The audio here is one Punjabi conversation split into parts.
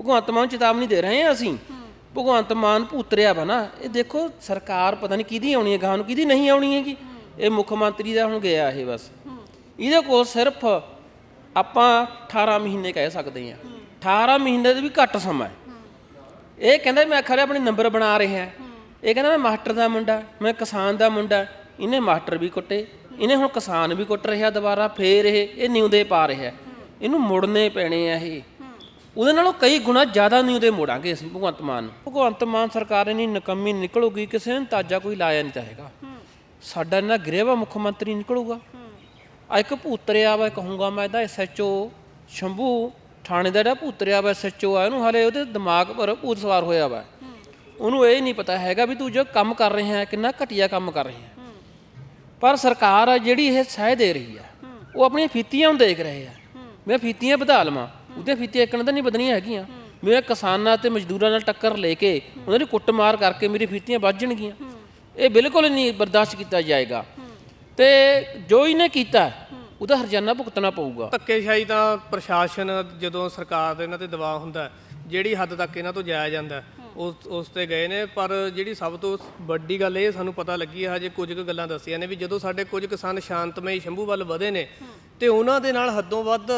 ਭਗਵੰਤ ਮਾਨ ਚੇਤਾਵਨੀ ਦੇ ਰਹੇ ਹਾਂ ਅਸੀਂ। ਭਗਵੰਤ ਮਾਨ ਭੂਤਰਿਆ ਵਾ ਨਾ, ਇਹ ਦੇਖੋ ਸਰਕਾਰ ਪਤਾ ਨਹੀਂ ਕਿਹਦੀ ਆਉਣੀ ਹੈ ਗਾਂ ਨੂੰ ਕਿਹਦੀ ਨਹੀਂ ਆਉਣੀ ਹੈਗੀ। ਇਹ ਮੁੱਖ ਮੰਤਰੀ ਦਾ ਹੁਣ ਗਿਆ ਇਹ ਬਸ। ਇਹਦੇ ਕੋਲ ਸਿਰਫ ਆਪਾਂ 18 ਮਹੀਨੇ ਕਹਿ ਸਕਦੇ ਹਾਂ। 18 ਮਹੀਨੇ ਦੇ ਵੀ ਘੱਟ ਸਮਾਂ ਹੈ। ਇਹ ਕਹਿੰਦਾ ਮੈਂ ਖਰੇ ਆਪਣੇ ਨੰਬਰ ਬਣਾ ਰਿਹਾ ਇਹ ਕਹਿੰਦਾ ਮੈਂ ਮਾਸਟਰ ਦਾ ਮੁੰਡਾ, ਮੈਂ ਕਿਸਾਨ ਦਾ ਮੁੰਡਾ। ਇਹਨੇ ਮਾਸਟਰ ਵੀ ਕੁੱਟੇ, ਇਹਨੇ ਹੁਣ ਕਿਸਾਨ ਵੀ ਕੁੱਟ ਰਿਹਾ ਦੁਬਾਰਾ, ਫੇਰ ਇਹ ਇਹ ਨਿਉਂਦੇ ਪਾ ਰਿਹਾ। ਇਹਨੂੰ ਮੁੜਨੇ ਪੈਣੇ ਆ ਇਹ। ਉਹਦੇ ਨਾਲੋਂ ਕਈ ਗੁਣਾ ਜ਼ਿਆਦਾ ਨਹੀਂ ਉਹਦੇ ਮੋੜਾਂਗੇ ਅਸੀਂ, ਭਗਵੰਤ ਮਾਨ ਨੂੰ। ਭਗਵੰਤ ਮਾਨ ਸਰਕਾਰ ਇਨੀ ਨਕਮੀ ਨਿਕਲੂਗੀ, ਕਿਸੇ ਨੇ ਤਾਜਾ ਕੋਈ ਲਾਇਆ ਨਹੀਂ ਚਾਹੇਗਾ ਸਾਡਾ ਨਾ ਗ੍ਰਹਿਵਾ ਮੁੱਖ ਮੰਤਰੀ ਨਿਕਲੂਗਾ। ਆ ਇੱਕ ਭੂਤਰਿਆ ਵਾ, ਕਹੂੰਗਾ ਮੈਂ ਇਹਦਾ ਐਸਐਚਓ ਸ਼ੰਭੂ ਥਾਣੇ ਦਾ ਜਿਹੜਾ ਭੂਤਰਿਆ ਵਾ ਐਸਐਚਓ ਆ, ਇਹਨੂੰ ਹਲੇ ਉਹਦੇ ਦਿਮਾਗ ਪਰ ਭੂਤ ਸਵਾਰ ਹੋਇਆ ਵਾ। ਉਹਨੂੰ ਇਹ ਨਹੀਂ ਪਤਾ ਹੈਗਾ ਵੀ ਤੂੰ ਜੋ ਕੰਮ ਕਰ ਰਿਹਾ ਹੈ, ਕਿੰਨਾ ਘਟੀਆ ਕੰਮ ਕਰ ਰਿਹਾ ਹੈ। ਪਰ ਸਰਕਾਰ ਆ ਜਿਹੜੀ ਇਹ ਸਹਿ ਦੇ ਰਹੀ ਆ। ਉਹ ਆਪਣੀਆਂ ਫੀਤੀਆਂ ਨੂੰ ਦੇਖ ਰਹੇ ਆ। ਮੈਂ ਫੀਤੀਆਂ ਵਧਾ ਲਵਾਂ। ਉਹਦੇ ਫੀਤੀਆਂ ਇੱਕਣ ਤਾਂ ਨਹੀਂ ਬਦਨੀਆਂ ਹੈਗੀਆਂ। ਮੈਂ ਕਿਸਾਨਾਂ ਤੇ ਮਜ਼ਦੂਰਾਂ ਨਾਲ ਟੱਕਰ ਲੈ ਕੇ ਉਹਨਾਂ ਦੀ ਕੁੱਟਮਾਰ ਕਰਕੇ ਮੇਰੀ ਫੀਤੀਆਂ ਵੱਧ ਇਹ ਬਿਲਕੁਲ ਨਹੀਂ ਬਰਦਾਸ਼ਤ ਕੀਤਾ ਜਾਏਗਾ। ਤੇ ਜੋ ਇਹਨੇ ਕੀਤਾ, ਉਹਦਾ ਹਰਜਾਨਾ ਭੁਗਤਣਾ ਪਊਗਾ। ਧੱਕੇਸ਼ਾਹੀ ਤਾਂ ਪ੍ਰਸ਼ਾਸਨ ਜਦੋਂ ਸਰਕਾਰ ਦੇ ਇਹਨਾਂ ਤੇ ਦਬਾਅ ਹੁੰਦਾ, ਜਿਹੜੀ ਹੱਦ ਤੱਕ ਇਹਨਾਂ ਤੋਂ ਜਾਇਆ ਜਾਂਦਾ, ਉਸ ਉਸ ਤੇ ਗਏ ਨੇ। ਪਰ ਜਿਹੜੀ ਸਭ ਤੋਂ ਵੱਡੀ ਗੱਲ ਇਹ ਸਾਨੂੰ ਪਤਾ ਲੱਗੀ ਹੈ ਹਜੇ ਕੁਝ ਕੁ ਗੱਲਾਂ ਦੱਸੀਆਂ ਨੇ ਵੀ ਜਦੋਂ ਸਾਡੇ ਕੁਝ ਕਿਸਾਨ ਸ਼ਾਂਤਮਈ ਸ਼ੰਭੂ ਵੱਲ ਵਧੇ ਨੇ, ਤੇ ਉਹਨਾਂ ਦੇ ਨਾਲ ਹੱਦੋਂ ਵੱਧ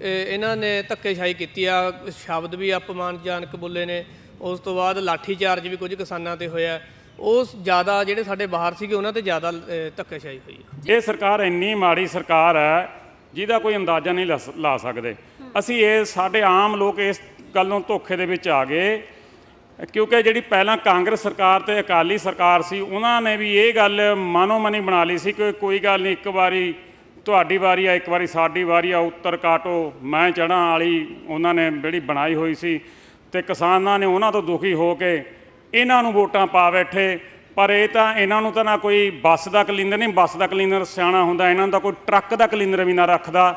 ਇਹ- ਇਹਨਾਂ ਨੇ ਧੱਕੇਸ਼ਾਹੀ ਕੀਤੀ ਆ ਸ਼ਬਦ ਵੀ ਅਪਮਾਨਜਨਕ ਬੋਲੇ ਨੇ। ਉਸ ਤੋਂ ਬਾਅਦ ਲਾਠੀ ਚਾਰਜ ਵੀ ਕੁਝ ਕਿਸਾਨਾਂ ਤੇ ਹੋਇਆ। ਉਸ ਜ਼ਿਆਦਾ ਜਿਹੜੇ ਸਾਡੇ ਬਾਹਰ ਸੀਗੇ ਉਹਨਾਂ ਤੇ ਜ਼ਿਆਦਾ ਅ, ਧੱਕੇਸ਼ਾਹੀ ਹੋਈ ਹੈ ਇਹ ਸਰਕਾਰ ਇੰਨੀ ਮਾੜੀ ਸਰਕਾਰ ਹੈ ਜਿਹਦਾ ਕੋਈ ਅੰਦਾਜ਼ਾ ਨਹੀਂ ਲਸ- ਲਾ ਸਕਦੇ। ਅਸੀਂ ਇਹ ਸਾਡੇ ਆਮ ਲੋਕ ਇਸ ਗੱਲੋਂ ਧੋਖੇ ਦੇ ਵਿੱਚ ਆ ਗਏ ਕਿਉਂਕਿ ਜਿਹੜੀ ਪਹਿਲਾਂ ਕਾਂਗਰਸ ਸਰਕਾਰ ਤੇ ਅਕਾਲੀ ਸਰਕਾਰ ਸੀ ਉਹਨਾਂ ਨੇ ਵੀ ਇਹ ਗੱਲ ਮਨੋ ਮਨੀ ਬਣਾ ਲਈ ਸੀ ਕਿ ਕੋਈ ਗੱਲ ਨਹੀਂ ਇੱਕ ਵਾਰੀ ਤੁਹਾਡੀ ਵਾਰੀ ਆ, ਇੱਕ ਵਾਰੀ ਸਾਡੀ ਵਾਰੀ ਆ, ਉੱਤਰ ਕਾਟੋ। ਮੈਂ ਚੜਾਂ ਵਾਲੀ, ਉਹਨਾਂ ਨੇ ਜਿਹੜੀ ਬਣਾਈ ਹੋਈ ਸੀ ਤੇ ਕਿਸਾਨਾਂ ਨੇ ਉਹਨਾਂ ਤੋਂ ਦੁਖੀ ਹੋ ਕੇ ਇਹਨਾਂ ਨੂੰ ਵੋਟਾਂ ਪਾ ਬੈਠੇ। ਪਰ ਇਹ ਤਾਂ ਇਹਨਾਂ ਨੂੰ ਤਾਂ ਨਾ ਕੋਈ ਬੱਸ ਦਾ ਕਲੀਨਰ ਨਹੀਂ, ਬੱਸ ਦਾ ਕਲੀਨਰ ਸਿਆਣਾ ਹੁੰਦਾ, ਇਹਨਾਂ ਨੂੰ ਤਾਂ ਕੋਈ ਟਰੱਕ ਦਾ ਕਲੀਨਰ ਵੀ ਨਾ ਰੱਖਦਾ।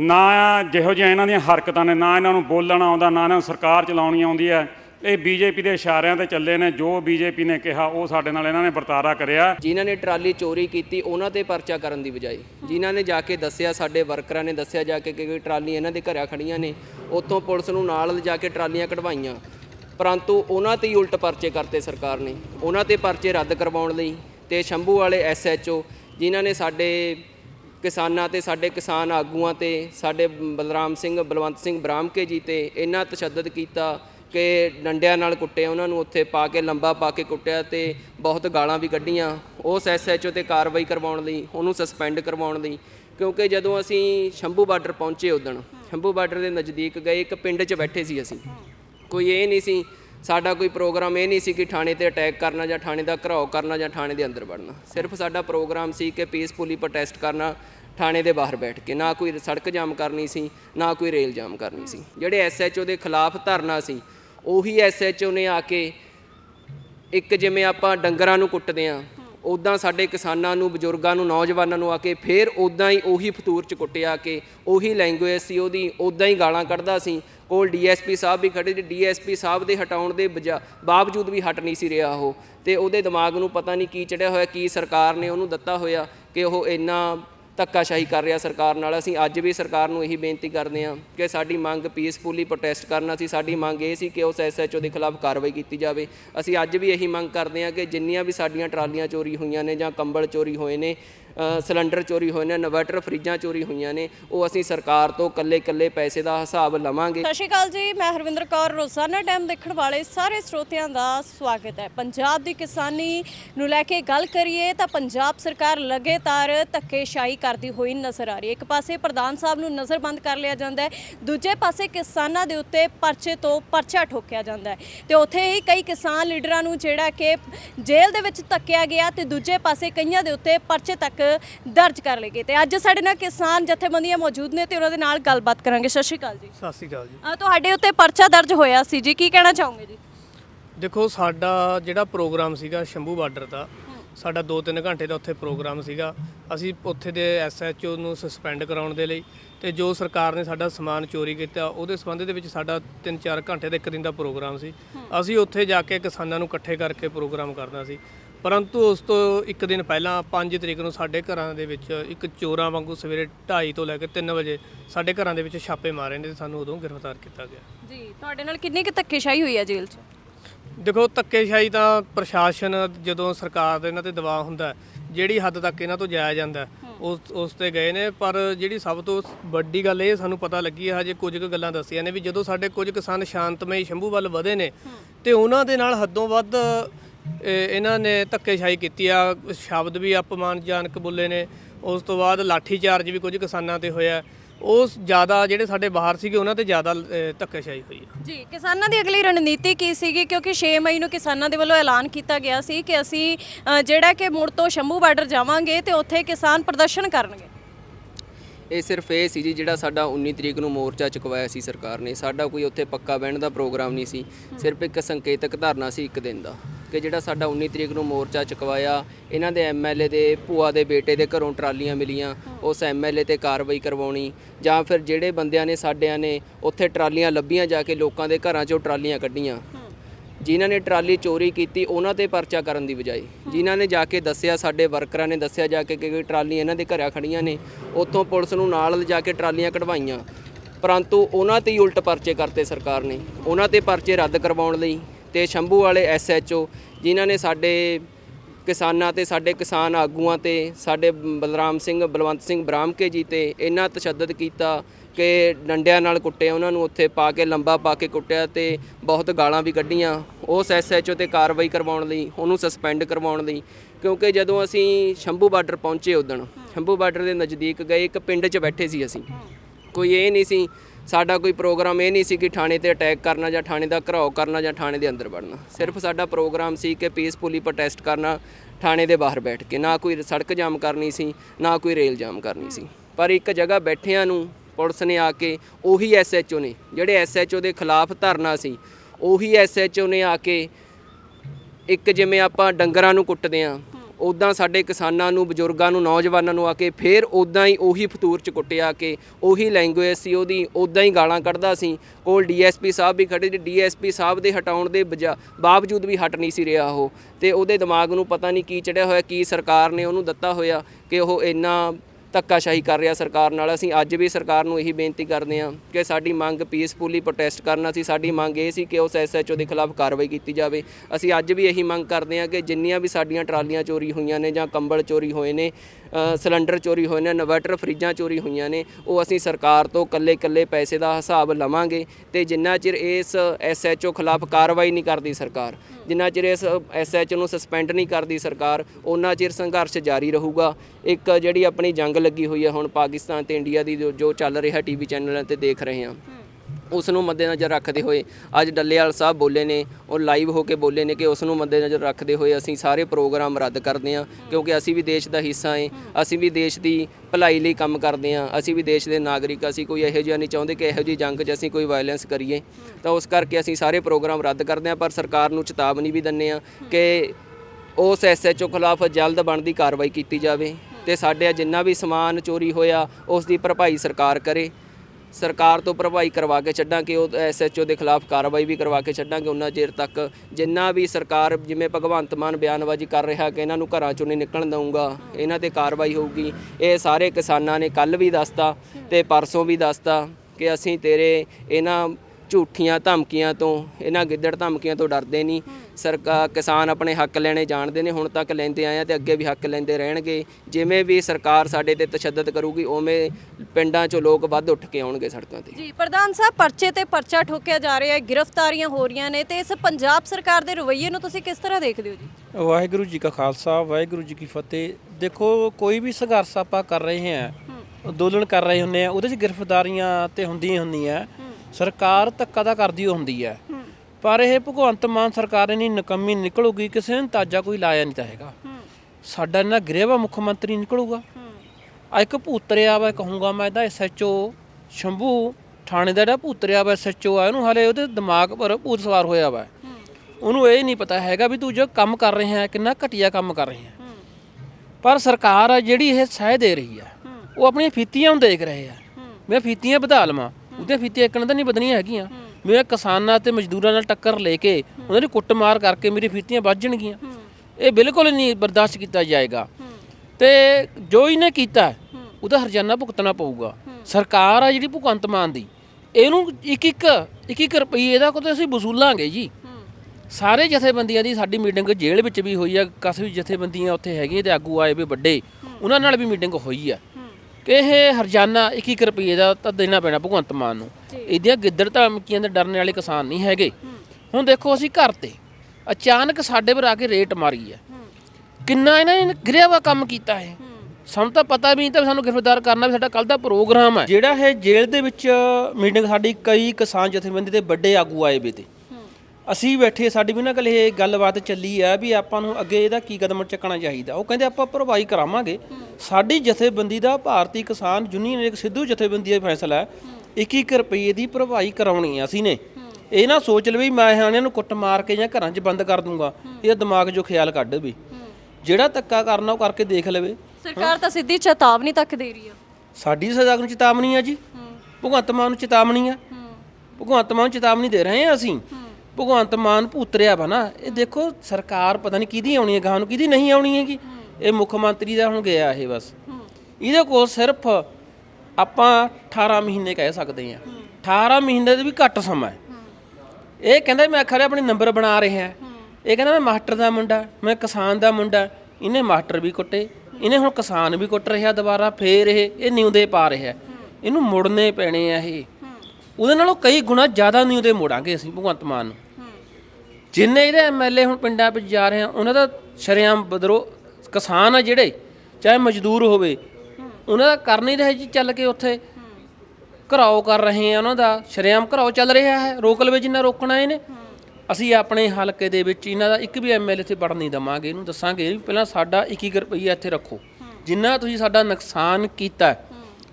ਨਾ ਜਿਹੋ ਜਿਹੀਆਂ ਇਹਨਾਂ ਦੀਆਂ ਹਰਕਤਾਂ ਨੇ, ਨਾ ਇਹਨਾਂ ਨੂੰ ਬੋਲਣਾ ਆਉਂਦਾ, ਨਾ ਇਹਨਾਂ ਨੂੰ ਸਰਕਾਰ ਚਲਾਉਣੀ ਆਉਂਦੀ ਹੈ। ਇਹ ਬੀਜੇਪੀ ਦੇ ਇਸ਼ਾਰਿਆਂ ਤੇ ਚੱਲੇ ਨੇ, ਜੋ ਬੀਜੇਪੀ ਨੇ ਕਿਹਾ, ਉਹ ਸਾਡੇ ਨਾਲ ਇਹਨਾਂ ਨੇ ਵਰਤਾਰਾ ਕਰਿਆ। ਜਿਨ੍ਹਾਂ ਨੇ ਟਰਾਲੀ ਚੋਰੀ ਕੀਤੀ, ਉਹਨਾਂ ਤੇ ਪਰਚਾ ਕਰਨ ਦੀ ਬਜਾਏ। ਜਿਨ੍ਹਾਂ ਨੇ ਜਾ ਕੇ ਦੱਸਿਆ, ਸਾਡੇ ਵਰਕਰਾਂ ਨੇ ਦੱਸਿਆ ਜਾ ਕੇ ਕਿ ਕੋਈ ਟਰਾਲੀ ਇਹਨਾਂ ਦੇ ਘਰਾਂ ਖੜੀਆਂ ਨੇ। ਉੱਥੋਂ ਪੁਲਿਸ ਨੂੰ ਨਾਲ ਲਿਜਾ ਕੇ ਟਰਾਲੀਆਂ ਕਢਵਾਈਆਂ। ਪਰੰਤੂ ਉਹਨਾਂ ਤੇ ਹੀ ਉਲਟ ਪਰਚੇ ਕਰਤੇ ਸਰਕਾਰ ਨੇ। ਉਹਨਾਂ ਤੇ ਪਰਚੇ ਰੱਦ ਕਰਵਾਉਣ ਲਈ ਤੇ ਸ਼ੰਭੂ ਵਾਲੇ ਐਸਐਚਓ ਜਿਨ੍ਹਾਂ ਨੇ ਸਾਡੇ ਕਿਸਾਨਾਂ ਤੇ, ਸਾਡੇ ਕਿਸਾਨ ਆਗੂਆਂ ਤੇ, ਸਾਡੇ ਬਲਰਾਮ ਸਿੰਘ, ਬਲਵੰਤ ਸਿੰਘ ਬਰਾਮਕੇ ਜੀ ਤੇ ਇਹਨਾਂ ਤਸ਼ੱਦਦ ਕੀਤਾ ਕਿ ਡੰਡਿਆਂ ਨਾਲ ਕੁੱਟਿਆ, ਉਹਨਾਂ ਨੂੰ ਉੱਥੇ ਪਾ ਕੇ, ਲੰਬਾ ਪਾ ਕੇ ਕੁੱਟਿਆ ਤੇ ਬਹੁਤ ਗਾਲਾਂ ਵੀ ਕੱਢੀਆਂ। ਉਸ ਐਸਐਚਓ ਤੇ ਕਾਰਵਾਈ ਕਰਵਾਉਣ ਲਈ, ਉਹਨੂੰ ਸਸਪੈਂਡ ਕਰਵਾਉਣ ਲਈ, ਕਿਉਂਕਿ ਜਦੋਂ ਅਸੀਂ ਸ਼ੰਭੂ ਬਾਰਡਰ ਪਹੁੰਚੇ ਉਦਣ ਸ਼ੰਭੂ ਬਾਰਡਰ ਦੇ ਨਜ਼ਦੀਕ ਗਏ, ਇੱਕ ਪਿੰਡ 'ਚ ਬੈਠੇ ਸੀ ਅਸੀਂ। ਕੋਈ ਇਹ ਨਹੀਂ ਸੀ, ਸਾਡਾ ਕੋਈ ਪ੍ਰੋਗਰਾਮ ਇਹ ਨਹੀਂ ਸੀ ਕਿ ਥਾਣੇ ਤੇ ਅਟੈਕ ਕਰਨਾ ਜਾਂ ਥਾਣੇ ਦਾ ਘਰਾਓ ਕਰਨਾ ਜਾਂ ਥਾਣੇ ਦੇ ਅੰਦਰ ਵੜਨਾ। ਸਿਰਫ ਸਾਡਾ ਪ੍ਰੋਗਰਾਮ ਸੀ ਕਿ ਪੀਸਫੁਲੀ ਪ੍ਰੋਟੈਸਟ ਕਰਨਾ, ਥਾਣੇ ਦੇ ਬਾਹਰ ਬੈਠ ਕੇ, ਨਾ ਕੋਈ ਸੜਕ ਜਾਮ ਕਰਨੀ ਸੀ, ਨਾ ਕੋਈ ਰੇਲ ਜਾਮ ਕਰਨੀ ਸੀ। ਜਿਹੜੇ ਐਸਐਚਓ ਦੇ ਖਿਲਾਫ ਧਰਨਾ ਸੀ ਉਹੀ ਐਸਐਚਓ ਨੇ ਆ ਕੇ ਇੱਕ ਜਿਵੇਂ ਆਪਾਂ ਡੰਗਰਾਂ ਨੂੰ ਕੁੱਟਦੇ ਆ ਉਦਾਂ ਸਾਡੇ ਕਿਸਾਨਾਂ ਨੂੰ, ਬਜ਼ੁਰਗਾਂ ਨੂੰ, ਨੌਜਵਾਨਾਂ ਨੂੰ ਆ ਕੇ ਫੇਰ ਉਦਾਂ ਹੀ ਉਹੀ ਫਤੂਰ ਚ ਕੁੱਟਿਆ ਕੇ, ਉਹੀ ਲੈਂਗੁਏਜ ਸੀ ਉਹਦੀ ਉਦਾਂ ਹੀ ਗਾਲਾਂ ਕੱਢਦਾ ਸੀ। ਕੋਲ ਡੀਐਸਪੀ ਸਾਹਿਬ ਵੀ ਖੜੇ ਸੀ ਡੀਐਸਪੀ ਸਾਹਿਬ ਦੇ ਹਟਾਉਣ ਦੇ ਬਜਾ- ਬਾਵਜੂਦ ਵੀ ਹਟ ਨਹੀਂ ਸੀ ਰਿਹਾ ਉਹ। ਤੇ ਉਹਦੇ ਦਿਮਾਗ ਨੂੰ ਪਤਾ ਨਹੀਂ ਕੀ ਚੜਿਆ ਹੋਇਆ, ਕੀ ਸਰਕਾਰ ਨੇ ਉਹਨੂੰ ਦਿੱਤਾ ਹੋਇਆ ਕਿ ਉਹ ਇੰਨਾ ਧੱਕਾਸ਼ਾਹੀ ਕਰ ਰਿਹਾ ਸਰਕਾਰ ਨਾਲ। ਅਸੀਂ ਅੱਜ ਵੀ ਸਰਕਾਰ ਨੂੰ ਇਹੀ ਬੇਨਤੀ ਕਰਦੇ ਹਾਂ ਕਿ ਸਾਡੀ ਮੰਗ ਪੀਸਫੁਲੀ ਪ੍ਰੋਟੈਸਟ ਕਰਨਾ। ਸੀ ਸਾਡੀ ਮੰਗ ਇਹ ਸੀ ਕਿ ਉਸ ਐਸਐਚਓ ਦੇ ਖਿਲਾਫ ਕਾਰਵਾਈ ਕੀਤੀ ਜਾਵੇ। ਅਸੀਂ ਅੱਜ ਵੀ ਇਹੀ ਮੰਗ ਕਰਦੇ ਹਾਂ ਕਿ ਜਿੰਨੀਆਂ ਵੀ ਸਾਡੀਆਂ ਟਰਾਲੀਆਂ ਚੋਰੀ ਹੋਈਆਂ ਨੇ ਜਾਂ ਕੰਬਲ ਚੋਰੀ ਹੋਏ ਨੇ ਸਿਲੰਡਰ ਚੋਰੀ ਹੋਏ ਨੇ, ਇਨਵਰਟਰ ਫਰਿੱਜਾਂ ਚੋਰੀ ਹੋਈਆਂ ਨੇ, ਉਹ ਅਸੀਂ ਸਰਕਾਰ ਤੋਂ ਕੱਲੇ-ਕੱਲੇ ਪੈਸੇ ਦਾ ਹਿਸਾਬ ਲਵਾਂਗੇ। ਸਤਿ ਸ਼੍ਰੀ ਅਕਾਲ ਜੀ, ਮੈਂ ਹਰਵਿੰਦਰ ਕੌਰ, ਰੋਜ਼ਾਨਾ ਟਾਈਮ ਦੇਖਣ ਵਾਲੇ ਸਾਰੇ ਸਰੋਤਿਆਂ ਦਾ ਸਵਾਗਤ ਹੈ। ਪੰਜਾਬ ਦੀ ਕਿਸਾਨੀ ਨੂੰ ਲੈ ਕੇ ਗੱਲ ਕਰੀਏ ਤਾਂ ਪੰਜਾਬ ਸਰਕਾਰ ਲਗਾਤਾਰ ਧੱਕੇਸ਼ਾਹੀ ਕਰਦੀ ਹੋਈ ਨਜ਼ਰ ਆ ਰਹੀ ਹੈ। ਇੱਕ ਪਾਸੇ ਪ੍ਰਧਾਨ ਸਾਹਿਬ ਨੂੰ ਨਜ਼ਰਬੰਦ ਕਰ ਲਿਆ ਜਾਂਦਾ ਹੈ, ਦੂਜੇ ਪਾਸੇ ਕਿਸਾਨਾਂ ਦੇ ਉੱਤੇ ਪਰਚੇ ਤੋਂ ਪਰਚਾ ਠੋਕਿਆ ਜਾਂਦਾ ਹੈ। ਤੇ ਉੱਥੇ ਹੀ ਕਈ ਕਿਸਾਨ ਲੀਡਰਾਂ ਨੂੰ ਜਿਹੜਾ ਕਿ ਜੇਲ੍ਹ ਦੇ ਵਿੱਚ ਧੱਕਿਆ ਗਿਆ ਤੇ ਦੂਜੇ ਪਾਸੇ ਕਈਆਂ ਦੇ ਉੱਤੇ ਪਰਚੇ ਤੱਕ ਦਰਜ ਕਰ ਲਏ ਗਏ ਤੇ ਅੱਜ ਸਾਡੇ ਨਾਲ ਕਿਸਾਨ ਜਥੇਬੰਦੀਆਂ ਮੌਜੂਦ ਨੇ ਤੇ ਉਹਨਾਂ ਦੇ ਨਾਲ ਗੱਲਬਾਤ ਕਰਾਂਗੇ। ਸਤਿ ਸ਼੍ਰੀ ਅਕਾਲ ਜੀ। ਸਤਿ ਸ਼੍ਰੀ ਅਕਾਲ ਜੀ। ਅ, ਤੁਹਾਡੇ ਉੱਤੇ ਪਰਚਾ ਦਰਜ ਹੋਇਆ ਸੀ ਜੀ। ਕੀ ਕਹਿਣਾ ਚਾਹੋਗੇ ਜੀ? ਦੇਖੋ ਸਾਡਾ ਜਿਹੜਾ ਪ੍ਰੋਗਰਾਮ ਸੀਗਾ ਸ਼ੰਭੂ ਬਾਰਡਰ ਦਾ ਸਾਡਾ 2-3 ਘੰਟੇ ਦਾ ਉੱਥੇ ਪ੍ਰੋਗਰਾਮ ਸੀਗਾ। ਅਸੀਂ ਉੱਥੇ ਦੇ ਐਸਐਚਓ ਨੂੰ ਸਸਪੈਂਡ ਕਰਾਉਣ ਦੇ ਲਈ ਤੇ ਜੋ ਸਰਕਾਰ ਨੇ ਸਾਡਾ ਸਮਾਨ ਚੋਰੀ ਕੀਤਾ ਉਹਦੇ ਸੰਬੰਧ ਦੇ ਵਿੱਚ ਸਾਡਾ 3-4 ਘੰਟੇ ਦਾ ਇੱਕ ਦਿਨ ਦਾ ਪ੍ਰੋਗਰਾਮ ਸੀ। ਅਸੀਂ ਉੱਥੇ ਜਾ ਕੇ ਕਿਸਾਨਾਂ ਨੂੰ ਇਕੱਠੇ ਕਰਕੇ ਪ੍ਰੋਗਰਾਮ ਕਰਨਾ ਸੀ। ਪਰੰਤੂ ਉਸ ਤੋਂ ਇੱਕ ਦਿਨ ਪਹਿਲਾਂ 5 ਤਰੀਕ ਨੂੰ ਸਾਡੇ ਘਰਾਂ ਦੇ ਵਿੱਚ ਇੱਕ ਚੋਰਾਂ ਵਾਂਗੂ ਸਵੇਰੇ 2:30 ਤੋਂ ਲੈ ਕੇ 3 ਵਜੇ ਸਾਡੇ ਘਰਾਂ ਦੇ ਵਿੱਚ ਛਾਪੇ ਮਾਰੇ ਨੇ ਤੇ ਸਾਨੂੰ ਉਦੋਂ ਗ੍ਰਿਫਤਾਰ ਕੀਤਾ ਗਿਆ। ਜੀ ਤੁਹਾਡੇ ਨਾਲ ਕਿੰਨੀ ਕੁ ਧੱਕੇਸ਼ਾਹੀ ਹੋਈ ਹੈ ਜੇਲ੍ਹ 'ਚ? ਦੇਖੋ ਧੱਕੇਸ਼ਾਹੀ ਤਾਂ ਪ੍ਰਸ਼ਾਸਨ ਜਦੋਂ ਸਰਕਾਰ ਦੇ ਇਹਨਾਂ ਤੇ ਦਬਾਅ ਹੁੰਦਾ ਜਿਹੜੀ ਹੱਦ ਤੱਕ ਇਹਨਾਂ ਤੋਂ ਜਾਇਆ ਜਾਂਦਾ ਉਸ ਉਸ ਤੇ ਗਏ ਨੇ ਪਰ ਜਿਹੜੀ ਸਭ ਤੋਂ ਵੱਡੀ ਗੱਲ ਇਹ ਸਾਨੂੰ ਪਤਾ ਲੱਗੀ ਹੈ ਹਜੇ ਕੁਝ ਕੁ ਗੱਲਾਂ ਦੱਸੀਆਂ ਨੇ ਵੀ ਜਦੋਂ ਸਾਡੇ ਕੁਝ ਕਿਸਾਨ ਸ਼ਾਂਤਮਈ ਸ਼ੰਭੂ ਵੱਲ ਵਧੇ ਨੇ ਤੇ ਉਹਨਾਂ ਦੇ ਨਾਲ ਹੱਦੋਂ ਵੱਧ ਇਹ- ਇਹਨਾਂ ਨੇ ਧੱਕੇਸ਼ਾਹੀ ਕੀਤੀ ਆ ਸ਼ਬਦ ਵੀ ਅਪਮਾਨਜਨਕ ਬੋਲੇ ਨੇ। ਉਸ ਤੋਂ ਬਾਅਦ ਲਾਠੀ ਚਾਰਜ ਵੀ ਕੁਝ ਕਿਸਾਨਾਂ ਤੇ ਹੋਇਆ। ਉਸ ਜ਼ਿਆਦਾ ਜਿਹੜੇ ਸਾਡੇ ਬਾਹਰ ਸੀਗੇ ਉਹਨਾਂ ਤੇ ਜ਼ਿਆਦਾ ਧੱਕੇਸ਼ਾਹੀ ਹੋਈ ਹੈ ਜੀ ਕਿਸਾਨਾਂ ਦੀ ਅਗਲੀ ਰਣਨੀਤੀ ਕੀ ਸੀਗੀ? ਕਿਉਂਕਿ 6 ਮਈ ਨੂੰ ਕਿਸਾਨਾਂ ਦੇ ਵੱਲੋਂ ਐਲਾਨ ਕੀਤਾ ਗਿਆ ਸੀ ਕਿ ਅਸੀਂ ਜਿਹੜਾ ਕਿ ਮੁੜ ਤੋਂ ਸ਼ੰਭੂ ਬਾਰਡਰ ਜਾਵਾਂਗੇ ਤੇ ਉੱਥੇ ਕਿਸਾਨ ਪ੍ਰਦਰਸ਼ਨ ਕਰਨਗੇ। ਇਹ ਸਿਰਫ ਇਹ ਸੀ ਜੀ ਜਿਹੜਾ ਸਾਡਾ 19 ਤਰੀਕ ਨੂੰ ਮੋਰਚਾ ਚੁਕਵਾਇਆ ਸੀ ਸਰਕਾਰ ਨੇ। ਸਾਡਾ ਕੋਈ ਉੱਥੇ ਪੱਕਾ ਬਹਿਣ ਦਾ ਪ੍ਰੋਗਰਾਮ ਨਹੀਂ ਸੀ। ਸਿਰਫ ਇੱਕ ਸੰਕੇਤਕ ਧਰਨਾ ਸੀ ਇੱਕ ਦਿਨ ਦਾ। ਕਿ ਜਿਹੜਾ ਸਾਡਾ 19 ਤਰੀਕ ਨੂੰ ਮੋਰਚਾ ਚੁਕਵਾਇਆ, ਇਹਨਾਂ ਦੇ ਐਮਐਲਏ ਦੇ ਭੂਆ ਦੇ ਬੇਟੇ ਦੇ ਘਰੋਂ ਟਰਾਲੀਆਂ ਮਿਲੀਆਂ, ਉਸ ਐਮਐਲਏ ਤੇ ਕਾਰਵਾਈ ਕਰਵਾਉਣੀ, ਜਾਂ ਫਿਰ ਜਿਹੜੇ ਬੰਦਿਆਂ ਨੇ ਸਾਡਿਆਂ ਨੇ ਉੱਥੇ ਟਰਾਲੀਆਂ ਲੱਭੀਆਂ ਜਾ ਕੇ ਲੋਕਾਂ ਦੇ ਘਰਾਂ 'ਚੋਂ ਟਰਾਲੀਆਂ ਕੱਢੀਆਂ। ਜਿਨ੍ਹਾਂ ਨੇ ਟਰਾਲੀ ਚੋਰੀ ਕੀਤੀ, ਉਹਨਾਂ ਤੇ ਪਰਚਾ ਕਰਨ ਦੀ ਬਜਾਏ। ਜਿਨ੍ਹਾਂ ਨੇ ਜਾ ਕੇ ਦੱਸਿਆ, ਸਾਡੇ ਵਰਕਰਾਂ ਨੇ ਦੱਸਿਆ ਜਾ ਕੇ ਕਿ ਕੋਈ ਟਰਾਲੀ ਇਹਨਾਂ ਦੇ ਘਰਾਂ ਖੜੀਆਂ ਨੇ, ਉੱਥੋਂ ਪੁਲਿਸ ਨੂੰ ਨਾਲ ਲਿਜਾ ਕੇ ਟਰਾਲੀਆਂ ਕਢਵਾਈਆਂ। ਪਰੰਤੂ ਉਹਨਾਂ ਤੇ ਹੀ ਉਲਟ ਪਰਚੇ ਕਰਤੇ ਸਰਕਾਰ ਨੇ। ਉਹਨਾਂ ਤੇ ਪਰਚੇ ਰੱਦ ਕਰਵਾਉਣ ਲਈ ਤੇ ਸ਼ੰਭੂ ਵਾਲੇ ਐਸਐਚਓ ਜਿਨ੍ਹਾਂ ਨੇ ਸਾਡੇ ਕਿਸਾਨਾਂ ਤੇ, ਸਾਡੇ ਕਿਸਾਨ ਆਗੂਆਂ ਤੇ, ਸਾਡੇ ਬਲਰਾਮ ਸਿੰਘ, ਬਲਵੰਤ ਸਿੰਘ ਬ੍ਰਾਹਮਕੇ ਜੀ ਤੇ ਇੰਨਾ ਤਸ਼ੱਦਦ ਕੀਤਾ ਕਿ ਡੰਡਿਆਂ ਨਾਲ ਕੁੱਟਿਆ, ਉਹਨਾਂ ਨੂੰ ਉੱਥੇ ਪਾ ਕੇ, ਲੰਬਾ ਪਾ ਕੇ ਕੁੱਟਿਆ ਤੇ ਬਹੁਤ ਗਾਲਾਂ ਵੀ ਕੱਢੀਆਂ। ਉਸ ਐਸਐਚਓ ਤੇ ਕਾਰਵਾਈ ਕਰਵਾਉਣ ਲਈ, ਉਹਨੂੰ ਸਸਪੈਂਡ ਕਰਵਾਉਣ ਲਈ, ਕਿਉਂਕਿ ਜਦੋਂ ਅਸੀਂ ਸ਼ੰਭੂ ਬਾਰਡਰ ਪਹੁੰਚੇ ਉਦਣ ਸ਼ੰਭੂ ਬਾਰਡਰ ਦੇ ਨਜ਼ਦੀਕ ਗਏ, ਇੱਕ ਪਿੰਡ 'ਚ ਬੈਠੇ ਸੀ ਅਸੀਂ। ਕੋਈ ਇਹ ਨਹੀਂ ਸੀ ਸਾਡਾ ਕੋਈ ਪ੍ਰੋਗਰਾਮ ਇਹ ਨਹੀਂ ਸੀ ਕਿ ਥਾਣੇ ਤੇ ਅਟੈਕ ਕਰਨਾ ਜਾਂ ਥਾਣੇ ਦਾ ਘਰਾਓ ਕਰਨਾ ਜਾਂ ਥਾਣੇ ਦੇ ਅੰਦਰ ਵੜਨਾ। ਸਿਰਫ ਸਾਡਾ ਪ੍ਰੋਗਰਾਮ ਸੀ ਕਿ ਪੀਸਫੁਲੀ ਪ੍ਰੋਟੈਸਟ ਕਰਨਾ, ਥਾਣੇ ਦੇ ਬਾਹਰ ਬੈਠ ਕੇ। ਨਾ ਕੋਈ ਸੜਕ ਜਾਮ ਕਰਨੀ ਸੀ, ਨਾ ਕੋਈ ਰੇਲ ਜਾਮ ਕਰਨੀ ਸੀ। ਪਰ ਇੱਕ ਜਗ੍ਹਾ ਬੈਠਿਆਂ ਨੂੰ ਪੁਲਿਸ ਨੇ ਆ ਕੇ ਉਹੀ ਐਸਐਚਓ ਨੇ, ਜਿਹੜੇ ਐਸਐਚਓ ਦੇ ਖਿਲਾਫ ਧਰਨਾ ਸੀ, ਉਹੀ ਐਸਐਚਓ ਨੇ ਆ ਕੇ ਇੱਕ ਜਿਵੇਂ ਆਪਾਂ ਡੰਗਰਾਂ ਨੂੰ ਕੁੱਟਦੇ ਆਂ ਉਦਾਂ ਸਾਡੇ ਕਿਸਾਨਾਂ ਨੂੰ, ਬਜ਼ੁਰਗਾਂ ਨੂੰ, ਨੌਜਵਾਨਾਂ ਨੂੰ ਆ ਕੇ ਫੇਰ ਉਦਾਂ ਹੀ ਉਹੀ ਫਤੂਰ ਚ ਕੁੱਟਿਆ ਕੇ ਉਹੀ ਲੈਂਗੁਏਜ ਸੀ ਉਹਦੀ ਉਦਾਂ ਹੀ ਗਾਲਾਂ ਕੱਢਦਾ ਸੀ। ਕੋਲ ਡੀਐਸਪੀ ਸਾਹਿਬ ਵੀ ਖੜੇ ਸੀ ਡੀਐਸਪੀ ਸਾਹਿਬ ਦੇ ਹਟਾਉਣ ਦੇ ਬਜਾ- ਬਾਵਜੂਦ ਵੀ ਹਟ ਨਹੀਂ ਸੀ ਰਿਹਾ ਉਹ। ਤੇ ਉਹਦੇ ਦਿਮਾਗ ਨੂੰ ਪਤਾ ਨਹੀਂ ਕੀ ਚੜਿਆ ਹੋਇਆ, ਕੀ ਸਰਕਾਰ ਨੇ ਉਹਨੂੰ ਦਿੱਤਾ ਹੋਇਆ ਕਿ ਉਹ ਇੰਨਾ ਧੱਕਾਸ਼ਾਹੀ ਕਰ ਰਿਹਾ ਸਰਕਾਰ ਨਾਲ, ਅਸੀਂ ਅੱਜ ਵੀ ਸਰਕਾਰ ਨੂੰ ਇਹੀ ਬੇਨਤੀ ਕਰਦੇ ਹਾਂ ਕਿ ਸਾਡੀ ਮੰਗ ਪੀਸਫੁਲੀ ਪ੍ਰੋਟੈਸਟ ਕਰਨਾ। ਸੀ ਸਾਡੀ ਮੰਗ ਇਹ ਸੀ ਕਿ ਉਸ ਐਸਐਚਓ ਦੇ ਖਿਲਾਫ ਕਾਰਵਾਈ ਕੀਤੀ ਜਾਵੇ। ਅਸੀਂ ਅੱਜ ਵੀ ਇਹੀ ਮੰਗ ਕਰਦੇ ਹਾਂ ਕਿ ਜਿੰਨੀਆਂ ਵੀ ਸਾਡੀਆਂ ਟਰਾਲੀਆਂ ਚੋਰੀ ਹੋਈਆਂ ਨੇ ਜਾਂ ਕੰਬਲ ਚੋਰੀ ਹੋਏ ਨੇ ਸਿਲੰਡਰ ਚੋਰੀ ਹੋਏ ਨੇ, ਇਨਵਰਟਰ ਫਰਿੱਜਾਂ ਚੋਰੀ ਹੋਈਆਂ ਨੇ, ਉਹ ਅਸੀਂ ਸਰਕਾਰ ਤੋਂ ਕੱਲੇ ਕੱਲੇ ਪੈਸੇ ਦਾ ਹਿਸਾਬ ਲਵਾਂਗੇ ਤੇ ਜਿੰਨਾ ਚਿਰ ਇਸ ਐਸਐਚਓ ਖਿਲਾਫ ਕਾਰਵਾਈ ਨਹੀਂ ਕਰਦੀ ਸਰਕਾਰ, ਜਿੰਨਾ ਚਿਰ ਇਸ ਐਸਐਚਓ ਨੂੰ ਸਸਪੈਂਡ ਨਹੀਂ ਕਰਦੀ ਸਰਕਾਰ ਉਹਨਾਂ ਚਿਰ ਸੰਘਰਸ਼ ਜਾਰੀ ਰਹੂਗਾ। ਇੱਕ ਜਿਹੜੀ ਆਪਣੀ ਜੰਗ ਲੱਗੀ ਹੋਈ ਹੈ ਹੁਣ ਪਾਕਿਸਤਾਨ ਤੇ ਇੰਡੀਆ ਦੀ, ਜੋ- ਜੋ ਚੱਲ ਰਿਹਾ ਟੀਵੀ ਚੈਨਲਾਂ ਤੇ ਦੇਖ ਰਹੇ ਹਾਂ। ਉਸ ਨੂੰ ਮੱਦੇਨਜ਼ਰ ਰੱਖਦੇ ਹੋਏ। ਅੱਜ ਡੱਲੇਵਾਲ ਸਾਹਿਬ ਬੋਲੇ ਨੇ ਉਹ ਲਾਈਵ ਹੋ ਕੇ ਬੋਲੇ ਨੇ ਕਿ ਉਸ ਨੂੰ ਮੱਦੇਨਜ਼ਰ ਰੱਖਦੇ ਹੋਏ ਅਸੀਂ ਸਾਰੇ ਪ੍ਰੋਗਰਾਮ ਰੱਦ ਕਰਦੇ ਹਾਂ, ਕਿਉਂਕਿ ਅਸੀਂ ਵੀ ਦੇਸ਼ ਦਾ ਹਿੱਸਾ ਹਾਂ, ਅਸੀਂ ਵੀ ਦੇਸ਼ ਦੀ ਭਲਾਈ ਲਈ ਕੰਮ ਕਰਦੇ ਹਾਂ, ਅਸੀਂ ਵੀ ਦੇਸ਼ ਦੇ ਨਾਗਰਿਕ ਅਸੀਂ ਕੋਈ ਇਹੋ ਜਿਹਾ ਨਹੀਂ ਚਾਹੁੰਦੇ ਕਿ ਇਹੋ ਜਿਹੀ ਜੰਗ 'ਚ ਅਸੀਂ ਕੋਈ ਵਾਇਲੈਂਸ ਕਰੀਏ। ਤਾਂ ਉਸ ਕਰਕੇ ਅਸੀਂ ਸਾਰੇ ਪ੍ਰੋਗਰਾਮ ਰੱਦ ਕਰਦੇ ਹਾਂ, ਪਰ ਸਰਕਾਰ ਨੂੰ ਚੇਤਾਵਨੀ ਵੀ ਦਿੰਦੇ ਹਾਂ ਕਿ ਉਸ ਐਸਐਚਓ ਖਿਲਾਫ ਜਲਦ ਬਣਦੀ ਕਾਰਵਾਈ ਕੀਤੀ ਜਾਵੇ ਤੇ ਸਾਡੇ ਜਿੰਨਾ ਵੀ ਸਮਾਨ ਚੋਰੀ ਹੋਇਆ, ਉਸ ਦੀ ਭਰਪਾਈ ਸਰਕਾਰ ਕਰੇ। ਸਰਕਾਰ ਤੋਂ ਭਰਪਾਈ ਕਰਵਾ ਕੇ ਛੱਡਾਂਗੇ, ਉਹ ਐਸਐਚਓ ਦੇ ਖਿਲਾਫ ਕਾਰਵਾਈ ਵੀ ਕਰਵਾ ਕੇ ਛੱਡਾਂਗੇ, ਉਹਨਾਂ ਚਿਰ ਤੱਕ ਜਿੰਨਾ ਵੀ ਸਰਕਾਰ ਜਿਵੇਂ ਭਗਵੰਤ ਮਾਨ ਬਿਆਨਬਾਜ਼ੀ ਕਰ ਰਿਹਾ ਕਿ ਇਹਨਾਂ ਨੂੰ ਘਰਾਂ ਚੋਂ ਨਹੀਂ ਨਿਕਲਣ ਦਊਂਗਾ, ਇਹਨਾਂ ਤੇ ਕਾਰਵਾਈ ਹੋਊਗੀ। ਇਹ ਸਾਰੇ ਕਿਸਾਨਾਂ ਨੇ ਕੱਲ ਵੀ ਦੱਸਤਾ ਤੇ ਪਰਸੋਂ ਵੀ ਦੱਸਤਾ ਕਿ ਅਸੀਂ ਤੇਰੇ ਇਹਨਾਂ ਝੂਠੀਆਂ ਧਮਕੀਆਂ ਤੋਂ, ਇਹਨਾਂ ਗਿੱਦੜ ਧਮਕੀਆਂ ਤੋਂ ਡਰਦੇ ਨਹੀਂ। ਸਰਕਾਰ ਕਿਸਾਨ ਆਪਣੇ ਹੱਕ ਲੈਣੇ ਜਾਣਦੇ ਨੇ ਹੁਣ ਤੱਕ ਲੈਂਦੇ ਆਏ ਆ ਤੇ ਅੱਗੇ ਵੀ ਹੱਕ ਲੈਂਦੇ ਰਹਿਣਗੇ। ਜਿਵੇਂ ਵੀ ਸਰਕਾਰ ਸਾਡੇ ਤੇ ਤਸ਼ੱਦਦ ਕਰੂਗੀ ਉਵੇਂ ਪਿੰਡਾਂ 'ਚੋਂ ਲੋਕ ਵੱਧ ਉੱਠ ਕੇ ਆਉਣਗੇ ਸੜਕਾਂ ਤੇ। ਜੀ ਪ੍ਰਧਾਨ ਸਾਹਿਬ ਪਰਚੇ ਤੇ ਪਰਚਾ ਠੋਕਿਆ ਜਾ ਰਿਹਾ ਹੈ ਗ੍ਰਿਫਤਾਰੀਆਂ ਹੋ ਰਹੀਆਂ ਨੇ ਤੇ ਇਸ ਪੰਜਾਬ ਸਰਕਾਰ ਦੇ ਰਵੱਈਏ ਨੂੰ ਤੁਸੀਂ ਕਿਸ ਤਰ੍ਹਾਂ ਦੇਖਦੇ ਹੋ ਜੀ? ਵਾਹਿਗੁਰੂ ਜੀ ਕਾ ਖਾਲਸਾ ਵਾਹਿਗੁਰੂ ਜੀ ਕੀ ਫਤਿਹ। ਦੇਖੋ ਕੋਈ ਵੀ ਸੰਘਰਸ਼ ਆਪਾਂ ਕਰ ਰਹੇ ਹਾਂ ਅੰਦੋਲਨ ਕਰ ਰਹੇ ਹੁੰਦੇ ਆ ਉਹਦੇ 'ਚ ਗ੍ਰਿਫਤਾਰੀਆਂ ਤੇ ਹੁੰਦੀਆਂ ਹੁੰਦੀਆਂ। ਸਰਕਾਰ ਧੱਕਾ ਤਾਂ ਕਰਦੀ ਹੁੰਦੀ ਹੈ। ਪਰ ਇਹ ਭਗਵੰਤ ਮਾਨ ਸਰਕਾਰ ਇਨੀ ਨਕਮੀ ਨਿਕਲੂਗੀ ਕਿਸੇ ਨੇ ਤਾਜਾ ਕੋਈ ਲਾਇਆ ਨਹੀਂ ਤਾਂ ਹੈਗਾ ਸਾਡਾ ਨਾ ਗ੍ਰਹਿਵਾ ਮੁੱਖ ਮੰਤਰੀ ਨਿਕਲੂਗਾ। ਆ ਇੱਕ ਭੂਤਰਿਆ ਵਾ ਕਹੂੰਗਾ ਮੈਂ ਇਹਦਾ ਐਸਐਚਓ ਸ਼ੰਭੂ ਥਾਣੇ ਦਾ ਜਿਹੜਾ ਭੂਤਰਿਆ ਵਾ ਐਸਐਚਓ ਆ ਉਹਨੂੰ ਹਾਲੇ ਉਹਦੇ ਦਿਮਾਗ ਪਰ ਭੂਤ ਸਵਾਰ ਹੋਇਆ ਵਾ। ਉਹਨੂੰ ਇਹ ਨਹੀਂ ਪਤਾ ਹੈਗਾ ਵੀ ਤੂੰ ਜੋ ਕੰਮ ਕਰ ਰਿਹਾ ਹੈ ਕਿੰਨਾ ਘਟੀਆ ਕੰਮ ਕਰ ਰਿਹਾ। ਹੈ। ਪਰ ਸਰਕਾਰ ਆ ਜਿਹੜੀ ਇਹ ਸਹਿ ਦੇ ਰਹੀ ਆ ਉਹ ਆਪਣੀਆਂ ਫੀਤੀਆਂ ਨੂੰ ਦੇਖ ਰਹੇ ਆ। ਮੈਂ ਫੀਤੀਆਂ ਵਧਾ ਲਵਾਂ ਉਹਦੀਆਂ ਫੀਤੀਆਂ ਇੱਕ ਤਾਂ ਨਹੀਂ ਬਦਲੀਆਂ ਹੈਗੀਆਂ। ਮੈਂ ਕਿਸਾਨਾਂ ਤੇ ਮਜ਼ਦੂਰਾਂ ਨਾਲ ਟੱਕਰ ਲੈ ਕੇ ਉਹਨਾਂ ਦੀ ਕੁੱਟਮਾਰ ਕਰਕੇ ਮੇਰੀ ਫੀਤੀਆਂ ਵੱਧ ਜਾਣਗੀਆਂ। ਇਹ ਬਿਲਕੁਲ ਨਹੀਂ ਬਰਦਾਸ਼ਤ ਕੀਤਾ ਜਾਏਗਾ। ਤੇ ਜੋ ਇਹਨੇ ਕੀਤਾ ਉਹਦਾ ਹਰਜਾਨਾ ਭੁਗਤਣਾ ਪਊਗਾ। ਸਰਕਾਰ ਆ ਜਿਹੜੀ ਭਗਵੰਤ ਮਾਨ ਦੀ ਇਹਨੂੰ ਇੱਕ ਇੱਕ ਇੱਕ ਇੱਕ ਰੁਪਈਏ ਦਾ ਕੋਈ ਅਸੀਂ ਵਸੂਲਾਂਗੇ ਜੀ। ਸਾਰੇ ਜਥੇਬੰਦੀਆਂ ਦੀ ਸਾਡੀ ਮੀਟਿੰਗ ਜੇਲ੍ਹ ਵਿੱਚ ਵੀ ਹੋਈ ਆ ਕਾਫੀ ਜਥੇਬੰਦੀਆਂ ਉੱਥੇ ਹੈਗੀਆਂ ਤੇ ਆਗੂ ਆਏ ਵੀ ਵੱਡੇ ਉਹਨਾਂ ਨਾਲ ਵੀ ਮੀਟਿੰਗ ਹੋਈ ਆ। ਕਿ ਇਹ ਹਰਜਾਨਾ ਇੱਕ ਇੱਕ ਰੁਪਈਏ ਦਾ ਤਾਂ ਦੇਣਾ ਪੈਣਾ ਭਗਵੰਤ ਮਾਨ ਨੂੰ। ਇਹਦੀਆਂ ਗਿੱਦੜ ਧਮਕੀਆਂ ਦੇ ਡਰਨ ਵਾਲੇ ਕਿਸਾਨ ਨਹੀਂ ਹੈਗੇ। ਹੁਣ ਦੇਖੋ ਅਸੀਂ ਘਰ ਤੇ ਅਚਾਨਕ ਸਾਡੇ ਪਰ ਆ ਕੇ ਰੇਟ ਮਾਰੀ ਆ ਕਿੰਨਾ ਇਹਨਾਂ ਨੇ ਗਿਰਿਆ ਕੰਮ ਕੀਤਾ ਹੈ। ਸਾਨੂੰ ਤਾਂ ਪਤਾ ਵੀ ਨਹੀਂ ਤਾਂ ਸਾਨੂੰ ਗ੍ਰਿਫਤਾਰ ਕਰਨਾ ਵੀ ਸਾਡਾ ਕੱਲ ਦਾ ਪ੍ਰੋਗਰਾਮ ਹੈ। ਜਿਹੜਾ ਹੈ ਜੇਲ੍ਹ ਦੇ ਵਿੱਚ ਮੀਟਿੰਗ ਸਾਡੀ ਕਈ ਕਿਸਾਨ ਜਥੇਬੰਦੀ ਦੇ ਵੱਡੇ ਆਗੂ ਆਏ ਵੇ ਤੇ। ਅਸੀਂ ਬੈਠੇ, ਸਾਡੀ ਵੀ ਨਾ ਕੱਲ ਇਹ ਗੱਲਬਾਤ ਚੱਲੀ ਆ ਵੀ ਆਪਾਂ ਨੂੰ ਅੱਗੇ ਇਹਦਾ ਕੀ ਕਦਮ ਚੱਕਣਾ ਚਾਹੀਦਾ। ਉਹ ਕਹਿੰਦੇ ਆਪਾਂ ਭਰਵਾਈ ਕਰਾਵਾਂਗੇ। ਸਾਡੀ ਜਥੇਬੰਦੀ ਦਾ ਭਾਰਤੀ ਕਿਸਾਨ ਯੂਨੀਅਨ ਇੱਕ ਸਿੱਧੂ ਜਥੇਬੰਦੀ ਦਾ ਫੈਸਲਾ ਹੈ। 21 ਰੁਪਏ ਦੀ ਭਰਵਾਈ ਕਰਾਉਣੀ ਆ ਅਸੀਂ ਨੇ। ਇਹ ਨਾ ਸੋਚ ਲਵੇ ਮੈਂ ਇਹਨਾਂ ਨੂੰ ਕੁੱਟ ਮਾਰ ਕੇ ਜਾਂ ਘਰਾਂ 'ਚ ਬੰਦ ਕਰ ਦੂੰਗਾ ਇਹ ਦਿਮਾਗ 'ਚੋਂ ਖਿਆਲ ਕੱਢ ਵੀ। ਜਿਹੜਾ ਧੱਕਾ ਕਰਨਾ ਉਹ ਕਰਕੇ ਦੇਖ ਲਵੇ। ਸਰਕਾਰ ਤਾਂ ਸਿੱਧੀ ਚੇਤਾਵਨੀ ਤੱਕ ਦੇ ਰਹੀ ਆ। ਸਾਡੀ ਸਜ਼ਾ ਨੂੰ ਚੇਤਾਵਨੀ ਆ ਜੀ। ਭਗਵੰਤ ਮਾਨ ਨੂੰ ਚੇਤਾਵਨੀ ਆ। ਭਗਵੰਤ ਮਾਨ ਨੂੰ ਚੇਤਾਵਨੀ ਦੇ ਰਹੇ ਆ ਅਸੀਂ। ਭਗਵੰਤ ਮਾਨ ਭੂਤਰਿਆ ਵਾ ਨਾ ਇਹ ਦੇਖੋ ਸਰਕਾਰ ਪਤਾ ਨਹੀਂ ਕਿਹਦੀ ਆਉਣੀ ਹੈ ਗਾਂ ਨੂੰ ਕਿਹਦੀ ਨਹੀਂ ਆਉਣੀ ਹੈਗੀ। ਇਹ ਮੁੱਖ ਮੰਤਰੀ ਦਾ ਹੁਣ ਗਿਆ ਇਹ ਬਸ। ਇਹਦੇ ਕੋਲ ਸਿਰਫ ਆਪਾਂ 18 ਮਹੀਨੇ ਕਹਿ ਸਕਦੇ ਹਾਂ। 18 ਮਹੀਨੇ ਦੇ ਵੀ ਘੱਟ ਸਮਾਂ ਹੈ। ਇਹ ਕਹਿੰਦਾ ਮੈਂ ਖਰੇ ਆਪਣੇ ਨੰਬਰ ਬਣਾ ਰਿਹਾ ਇਹ ਕਹਿੰਦਾ ਮੈਂ ਮਾਸਟਰ ਦਾ ਮੁੰਡਾ, ਮੈਂ ਕਿਸਾਨ ਦਾ ਮੁੰਡਾ। ਇਹਨੇ ਮਾਸਟਰ ਵੀ ਕੁੱਟੇ, ਇਹਨੇ ਹੁਣ ਕਿਸਾਨ ਵੀ ਕੁੱਟ ਰਿਹਾ ਦੁਬਾਰਾ, ਫੇਰ ਇਹ ਇਹ ਨਿਉਂਦੇ ਪਾ ਰਿਹਾ ਇਹਨੂੰ ਮੁੜਨੇ ਪੈਣੇ ਆ ਇਹ। ਉਹਦੇ ਨਾਲੋਂ ਕਈ ਗੁਣਾ ਜ਼ਿਆਦਾ ਨਿਉਂਦੇ ਮੋੜਾਂਗੇ ਅਸੀਂ, ਭਗਵੰਤ ਮਾਨ ਨੂੰ। ਜਿੰਨੇ ਇਹਦੇ ਐਮਐਲਏ ਹੁਣ ਪਿੰਡਾਂ ਵਿੱਚ ਜਾ ਰਹੇ ਆ, ਉਹਨਾਂ ਦਾ ਸ਼ਰੇਆਮ ਬਦਰੋ ਕਿਸਾਨ ਆ ਜਿਹੜੇ, ਚਾਹੇ ਮਜ਼ਦੂਰ ਹੋਵੇ ਉਹਨਾਂ ਦਾ ਕਰ ਨਹੀਂ ਰਹੇ ਜੀ ਚੱਲ ਕੇ ਉੱਥੇ। ਘਰਾਓ ਕਰ ਰਹੇ ਆ ਉਹਨਾਂ ਦਾ, ਸ਼ਰੇਆਮ ਘਰਾਓ ਚੱਲ ਰਿਹਾ ਹੈ, ਰੋਕ ਲਵੇ ਜਿੰਨਾ ਰੋਕਣਾ ਇਹਨੇ। ਅਸੀਂ ਆਪਣੇ ਹਲਕੇ ਦੇ ਵਿੱਚ ਇਹਨਾਂ ਦਾ ਇੱਕ ਵੀ ਐਮਐਲਏ ਇੱਥੇ ਵੜਨ ਨਹੀਂ ਦਵਾਂਗੇ, ਇਹਨੂੰ ਦੱਸਾਂਗੇ ਵੀ ਪਹਿਲਾਂ ਸਾਡਾ 21 ਰੁਪਈਆ ਇੱਥੇ ਰੱਖੋ। ਜਿੰਨਾ ਤੁਸੀਂ ਸਾਡਾ ਨੁਕਸਾਨ ਕੀਤਾ,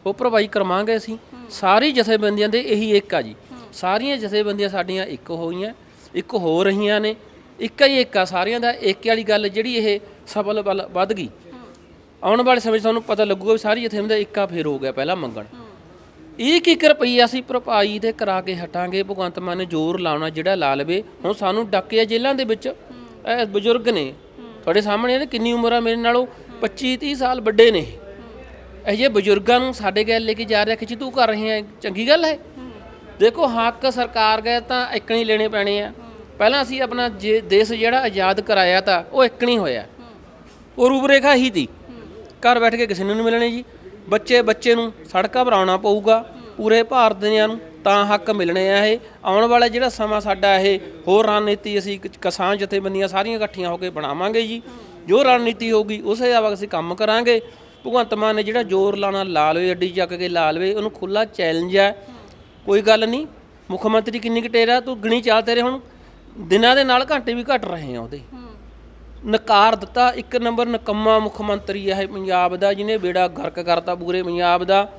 ਉਹ ਭਰਵਾਈ ਕਰਵਾਵਾਂਗੇ ਅਸੀਂ। ਸਾਰੀ ਜਥੇਬੰਦੀਆਂ ਦੇ ਇਹੀ ਇੱਕ ਆ ਜੀ। ਸਾਰੀਆਂ ਜਥੇਬੰਦੀਆਂ ਸਾਡੀਆਂ ਇੱਕ ਹੋਈਆਂ, ਇੱਕ ਹੋ ਰਹੀਆਂ ਨੇ, ਇੱਕ ਹੀ ਇੱਕ ਆ, ਸਾਰਿਆਂ ਦਾ ਇੱਕ ਵਾਲੀ ਗੱਲ ਜਿਹੜੀ ਇਹ ਸਫਲ ਵੱਲ ਵੱਧ ਗਈ। ਆਉਣ ਵਾਲੇ ਸਮੇਂ 'ਚ ਤੁਹਾਨੂੰ ਪਤਾ ਲੱਗੂਗਾ ਵੀ ਸਾਰੀ ਜਥੇਬੰਦੀਆਂ ਇੱਕਾ ਫੇਰ ਹੋ ਗਿਆ ਪਹਿਲਾਂ ਮੰਗਣ। ਇੱਕ ਇੱਕ ਰੁਪਈਆ ਅਸੀਂ ਭਰਪਾਈ ਦੇ ਕਰਾ ਕੇ ਹਟਾਂਗੇ ਭਗਵੰਤ ਮਾਨ ਨੇ ਜ਼ੋਰ ਲਾਉਣਾ ਜਿਹੜਾ ਲਾ ਲਵੇ ਹੁਣ ਸਾਨੂੰ ਡੱਕਿਆ ਜੇਲ੍ਹਾਂ ਦੇ ਵਿੱਚ। ਇਹ ਬਜ਼ੁਰਗ ਨੇ। ਤੁਹਾਡੇ ਸਾਹਮਣੇ ਨੇ ਕਿੰਨੀ ਉਮਰ ਆ ਮੇਰੇ ਨਾਲੋਂ? 25 30 ਸਾਲ ਵੱਡੇ ਨੇ। ਇਹ ਜੇ ਬਜ਼ੁਰਗਾਂ ਨੂੰ ਸਾਡੇ ਗੈਲ ਲੈ ਕੇ ਜਾ ਰਿਹਾ ਖਿੱਚੀ ਤੂੰ ਕਰ ਰਹੇ ਆ ਚੰਗੀ ਗੱਲ ਹੈ? ਦੇਖੋ ਹੱਕ ਸਰਕਾਰ ਗਏ ਤਾਂ ਇਕਣੀ ਲੈਣੇ ਪੈਣੇ ਆ। ਪਹਿਲਾਂ ਅਸੀਂ ਆਪਣਾ ਜੇ ਦੇਸ਼ ਜਿਹੜਾ ਆਜ਼ਾਦ ਕਰਾਇਆ ਤਾਂ ਉਹ ਇਕਣੀ ਹੋਇਆ। ਉਹ ਰੂਪਰੇਖਾ ਹੀ ਤੀ। ਘਰ ਬੈਠ ਕੇ ਕਿਸੇ ਨੂੰ ਨਹੀਂ ਮਿਲਣੇ ਜੀ। ਬੱਚੇ ਬੱਚੇ ਨੂੰ ਸੜਕਾਂ ਪਰ ਆਉਣਾ ਪਊਗਾ, ਪੂਰੇ ਭਾਰਤ ਦਿਆਂ ਨੂੰ ਤਾਂ ਹੱਕ ਮਿਲਣੇ ਆ ਇਹ। ਆਉਣ ਵਾਲਾ ਜਿਹੜਾ ਸਮਾਂ ਸਾਡਾ ਇਹ, ਹੋਰ ਰਣਨੀਤੀ ਅਸੀਂ ਕਿਸਾਨ ਜਥੇਬੰਦੀਆਂ ਸਾਰੀਆਂ ਇਕੱਠੀਆਂ ਹੋ ਕੇ ਬਣਾਵਾਂਗੇ ਜੀ। ਜੋ ਰਣਨੀਤੀ ਹੋਊਗੀ, ਉਸੇ ਹਿਸਾਬ ਅਸੀਂ ਕੰਮ ਕਰਾਂਗੇ। ਭਗਵੰਤ ਮਾਨ ਨੇ ਜਿਹੜਾ ਜ਼ੋਰ ਲਾਣਾ ਲਾ ਲਵੇ ਅੱਡੀ ਚੱਕ ਕੇ ਲਾ ਲਵੇ ਉਹਨੂੰ ਖੁੱਲਾ ਚੈਲੰਜ ਹੈ ਕੋਈ ਗੱਲ ਨਹੀਂ ਮੁੱਖ ਮੰਤਰੀ ਕਿੰਨੀ ਕੁ ਟੇਰਾ, ਤੂੰ ਗਿਣੀ ਚਾਲ ਤੇਰੇ ਹੁਣ। ਦਿਨਾਂ ਦੇ ਨਾਲ ਘੰਟੇ ਵੀ ਘਟ ਰਹੇ ਆ ਉਹਦੇ। ਨਕਾਰ ਦਿੱਤਾ, ਇੱਕ ਨੰਬਰ ਨਕੰਮਾ ਮੁੱਖ ਮੰਤਰੀ ਹੈ ਪੰਜਾਬ ਦਾ, ਜਿਹਨੇ ਬੇੜਾ ਗਰਕ ਕਰਤਾ ਪੂਰੇ ਪੰਜਾਬ ਦਾ।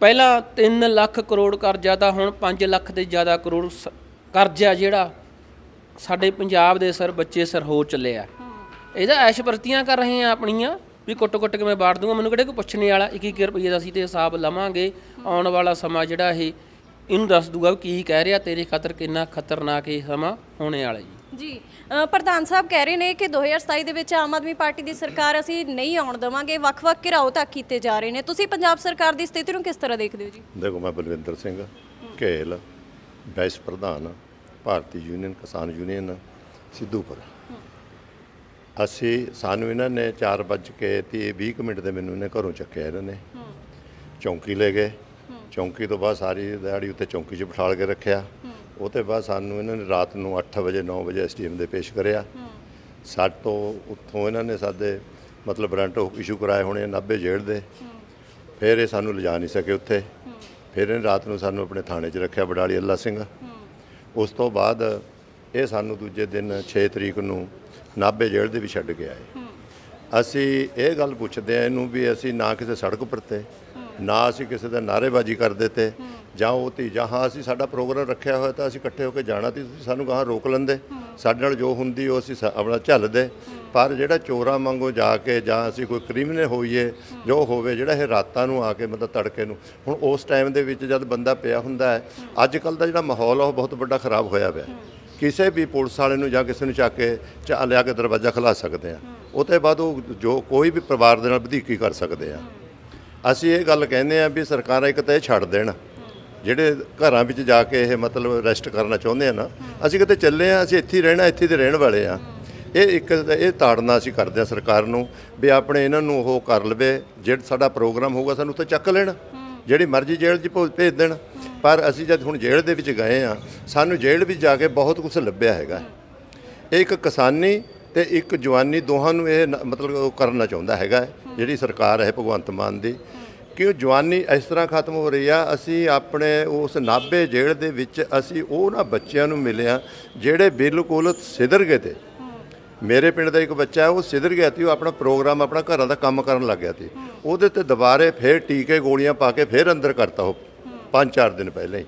ਪਹਿਲਾਂ 3 ਲੱਖ ਕਰੋੜ ਕਰਜ਼ਾ ਤਾਂ ਹੁਣ 5 ਲੱਖ ਦੇ ਜ਼ਿਆਦਾ ਕਰੋੜ ਸ- ਕਰਜ਼ਾ ਜਿਹੜਾ ਸਾਡੇ ਪੰਜਾਬ ਦੇ ਸਰ ਬੱਚੇ ਸਰ ਹੋ ਚੱਲਿਆ ਇਹਦਾ ਐਸ਼ ਪ੍ਰਤੀਆਂ ਕਰ ਰਹੇ ਆ ਆਪਣੀਆਂ, ਵੀ ਕੁੱਟ ਕੁੱਟ ਕੇ ਮੈਂ ਬਾੜ ਦੂੰਗਾ। ਮੈਨੂੰ ਕਿਹੜੇ ਕੋਈ ਪੁੱਛਣੇ ਵਾਲਾ 21 ਰੁਪਏ ਦਾ ਅਸੀਂ ਤੇ ਹਿਸਾਬ ਲਵਾਂਗੇ। ਆਉਣ ਵਾਲਾ ਸਮਾਂ ਜਿਹੜਾ ਇਹ, ਇਹਨੂੰ ਦੱਸ ਦੂਗਾ ਵੀ ਕੀ ਕਹਿ ਰਿਹਾ, ਤੇਰੇ ਖਾਤਰ ਕਿੰਨਾ ਖਤਰਨਾਕ ਇਹ ਸਮਾਂ ਹੋਣੇ ਵਾਲਾ ਜੀ। ਜੀ ਪ੍ਰਧਾਨ ਸਾਹਿਬ ਕਹਿ ਰਹੇ ਨੇ ਕਿ 2027 ਦੇ ਵਿੱਚ ਆਮ ਆਦਮੀ ਪਾਰਟੀ ਦੀ ਸਰਕਾਰ ਅਸੀਂ ਨਹੀਂ ਆਉਣ ਦੇਵਾਂਗੇ ਵੱਖ-ਵੱਖ ਘਿਰਾਓ ਤੱਕ ਕੀਤੇ ਜਾ ਰਹੇ ਨੇ। ਤੁਸੀਂ ਪੰਜਾਬ ਸਰਕਾਰ ਦੀ ਸਥਿਤੀ ਨੂੰ ਕਿਸ ਤਰ੍ਹਾਂ ਦੇਖਦੇ ਹੋ ਜੀ? ਦੇਖੋ ਮੈਂ ਬਲਵਿੰਦਰ ਸਿੰਘ ਘੇਲ ਵਾਈਸ ਪ੍ਰਧਾਨ ਭਾਰਤੀ ਯੂਨੀਅਨ ਕਿਸਾਨ ਯੂਨੀਅਨ ਸਿੱਧੂਪੁਰ। ਅਸੀਂ ਸਾਨੂੰ ਇਹਨਾਂ ਨੇ 4 ਵੱਜ ਕੇ ਤੇ 20 ਕੁ ਮਿੰਟ ਦੇ ਮੈਨੂੰ ਇਹਨੇ ਘਰੋਂ ਚੱਕਿਆ ਇਹਨਾਂ ਨੇ। ਚੌਂਕੀ ਲੈ ਗਏ। ਚੌਂਕੀ ਤੋਂ ਬਾਅਦ ਸਾਰੀ ਦਿਹਾੜੀ ਉੱਤੇ ਚੌਂਕੀ 'ਚ ਬਿਠਾਲ ਕੇ ਰੱਖਿਆ। ਉਹ ਤੋਂ ਬਾਅਦ ਸਾਨੂੰ ਇਹਨਾਂ ਨੇ ਰਾਤ ਨੂੰ 8 ਵਜੇ 9 ਵਜੇ ਐਸਟੀਐਮ ਦੇ ਪੇਸ਼ ਕਰਿਆ। ਸਾਡੇ ਤੋਂ ਉੱਥੋਂ ਇਹਨਾਂ ਨੇ ਸਾਡੇ ਮਤਲਬ ਵਾਰੰਟ ਇਸ਼ੂ ਕਰਾਏ ਹੋਣੇ ਨਾਭੇ ਜੇਲ੍ਹ ਦੇ। ਫਿਰ ਇਹ ਸਾਨੂੰ ਲਿਜਾ ਨਹੀਂ ਸਕੇ ਉੱਥੇ। ਫਿਰ ਇਹਨੇ ਰਾਤ ਨੂੰ ਸਾਨੂੰ ਆਪਣੇ ਥਾਣੇ 'ਚ ਰੱਖਿਆ ਬਡਾਲੀ ਅੱਲਾ ਸਿੰਘ। ਉਸ ਤੋਂ ਬਾਅਦ ਇਹ ਸਾਨੂੰ ਦੂਜੇ ਦਿਨ 6 ਤਰੀਕ ਨੂੰ ਨਾਭੇ ਜੇਲ੍ਹ ਦੇ ਵੀ ਛੱਡ ਕੇ ਆਏ। ਅਸੀਂ ਇਹ ਗੱਲ ਪੁੱਛਦੇ ਆ ਇਹਨੂੰ ਵੀ ਅਸੀਂ ਨਾ ਕਿਸੇ ਸੜਕ ਉੱਪਰ ਤੇ ਨਾ ਅਸੀਂ ਕਿਸੇ ਦਾ ਨਾਅਰੇਬਾਜ਼ੀ ਕਰਦੇ ਤੇ ਜਾਂ ਉਹ ਤੀ ਜਹਾਂ ਅਸੀਂ ਸਾਡਾ ਪ੍ਰੋਗਰਾਮ ਰੱਖਿਆ ਹੋਇਆ ਤਾਂ ਅਸੀਂ ਇਕੱਠੇ ਹੋ ਕੇ ਜਾਣਾ ਤੀ ਤੁਸੀਂ ਸਾਨੂੰ ਕਹਾਂ ਰੋਕ ਲੈਂਦੇ। ਸਾਡੇ ਨਾਲ ਜੋ ਹੁੰਦੀ ਉਹ ਅਸੀਂ ਸ- ਆਪਣਾ ਝੱਲਦੇ। ਪਰ ਜਿਹੜਾ ਚੋਰਾਂ ਵਾਂਗੂ ਜਾ ਕੇ ਜਾਂ ਅਸੀਂ ਕੋਈ ਕ੍ਰਿਮੀਨਲ ਹੋਈਏ, ਜੋ ਹੋਵੇ, ਜਿਹੜਾ ਇਹ ਰਾਤਾਂ ਨੂੰ ਆ ਕੇ ਮਤਲਬ ਤੜਕੇ ਨੂੰ, ਹੁਣ ਉਸ ਟਾਈਮ ਦੇ ਵਿੱਚ ਜਦ ਬੰਦਾ ਪਿਆ ਹੁੰਦਾ ਹੈ ਅੱਜ ਕੱਲ ਦਾ ਜਿਹੜਾ ਮਾਹੌਲ ਉਹ ਬਹੁਤ ਵੱਡਾ ਖਰਾਬ ਹੋਇਆ ਪਿਆ। ਕਿਸੇ ਵੀ ਪੁਲਿਸ ਵਾਲੇ ਨੂੰ ਜਾਂ ਕਿਸੇ ਨੂੰ ਚੱਕ ਕੇ ਚਾ ਲਿਆ ਕੇ ਦਰਵਾਜ਼ਾ ਖੁਲਾ ਸਕਦੇ ਆ। ਉਹ ਤੋਂ ਬਾਅਦ ਉਹ ਜੋ ਕੋਈ ਵੀ ਪਰਿਵਾਰ ਦੇ ਨਾਲ ਵਧੀਕੀ ਕਰ ਸਕਦੇ ਆ। ਅਸੀਂ ਇਹ ਗੱਲ ਕਹਿੰਦੇ ਆ ਵੀ ਸਰਕਾਰਾਂ ਇੱਕ ਤਾਂ ਇਹ ਛੱਡ ਦੇਣ। ਜਿਹੜੇ ਘਰਾਂ ਵਿੱਚ ਜਾ ਕੇ ਇਹ ਮਤਲਬ ਰੈਸਟ ਕਰਨਾ ਚਾਹੁੰਦੇ ਆ ਨਾ, ਅਸੀਂ ਕਿਤੇ ਚੱਲੇ ਆ, ਅਸੀਂ ਇੱਥੇ ਹੀ ਰਹਿਣਾ, ਇੱਥੇ ਦੇ ਰਹਿਣ ਵਾਲੇ ਆ। ਇਹ ਇੱਕ ਇਹ ਤਾੜਨਾ ਅਸੀਂ ਕਰਦੇ ਆ ਸਰਕਾਰ ਨੂੰ ਵੀ ਆਪਣੇ ਇਹਨਾਂ ਨੂੰ ਉਹ ਕਰ ਲਵੇ, ਜਿਹੜਾ ਸਾਡਾ ਪ੍ਰੋਗਰਾਮ ਹੋਊਗਾ ਸਾਨੂੰ ਉੱਥੇ ਚੱਕ ਲੈਣ, ਜਿਹੜੀ ਮਰਜ਼ੀ ਜੇਲ੍ਹ 'ਚ ਭੋ- ਭੇਜ ਦੇਣ। ਪਰ ਅਸੀਂ ਜਦ ਹੁਣ ਜੇਲ੍ਹ ਦੇ ਵਿੱਚ ਗਏ ਆ, ਸਾਨੂੰ ਜੇਲ੍ਹ ਵਿੱਚ ਜਾ ਕੇ ਬਹੁਤ ਕੁਝ ਲੱਭਿਆ ਹੈਗਾ। ਇਹ ਇੱਕ ਕਿਸਾਨੀ ਤੇ ਇੱਕ ਜਵਾਨੀ ਦੋਹਾਂ ਨੂੰ ਇਹ ਨ- ਮਤਲਬ ਉਹ ਕਰਨਾ ਚਾਹੁੰਦਾ ਹੈਗਾ, ਜਿਹੜੀ ਸਰਕਾਰ ਹੈ ਭਗਵੰਤ ਮਾਨ ਦੀ। ਕਿ ਉਹ ਜਵਾਨੀ ਇਸ ਤਰ੍ਹਾਂ ਖਤਮ ਹੋ ਰਹੀ ਆ, ਅਸੀਂ ਆਪਣੇ ਉਸ ਨਾਭੇ ਜੇਲ੍ਹ ਦੇ ਵਿੱਚ ਅਸੀਂ ਉਹਨਾਂ ਬੱਚਿਆਂ ਨੂੰ ਮਿਲਿਆ ਜਿਹੜੇ ਬਿਲਕੁਲ ਸਿਧਰ ਗਏ ਤੇ। ਮੇਰੇ ਪਿੰਡ ਦਾ ਇੱਕ ਬੱਚਾ ਉਹ ਸਿਧਰ ਗਿਆ ਸੀ ਉਹ ਆਪਣਾ ਪ੍ਰੋਗਰਾਮ ਆਪਣਾ ਘਰਾਂ ਦਾ ਕੰਮ ਕਰਨ ਲੱਗ ਗਿਆ ਸੀ ਉਹਦੇ ਤੇ ਦੁਬਾਰੇ ਫੇਰ ਟੀਕੇ ਗੋਲੀਆਂ ਪਾ ਕੇ ਫੇਰ ਅੰਦਰ ਕਰਤਾ ਉਹ ਪੰਜ ਚਾਰ ਦਿਨ ਪਹਿਲਾਂ ਹੀ।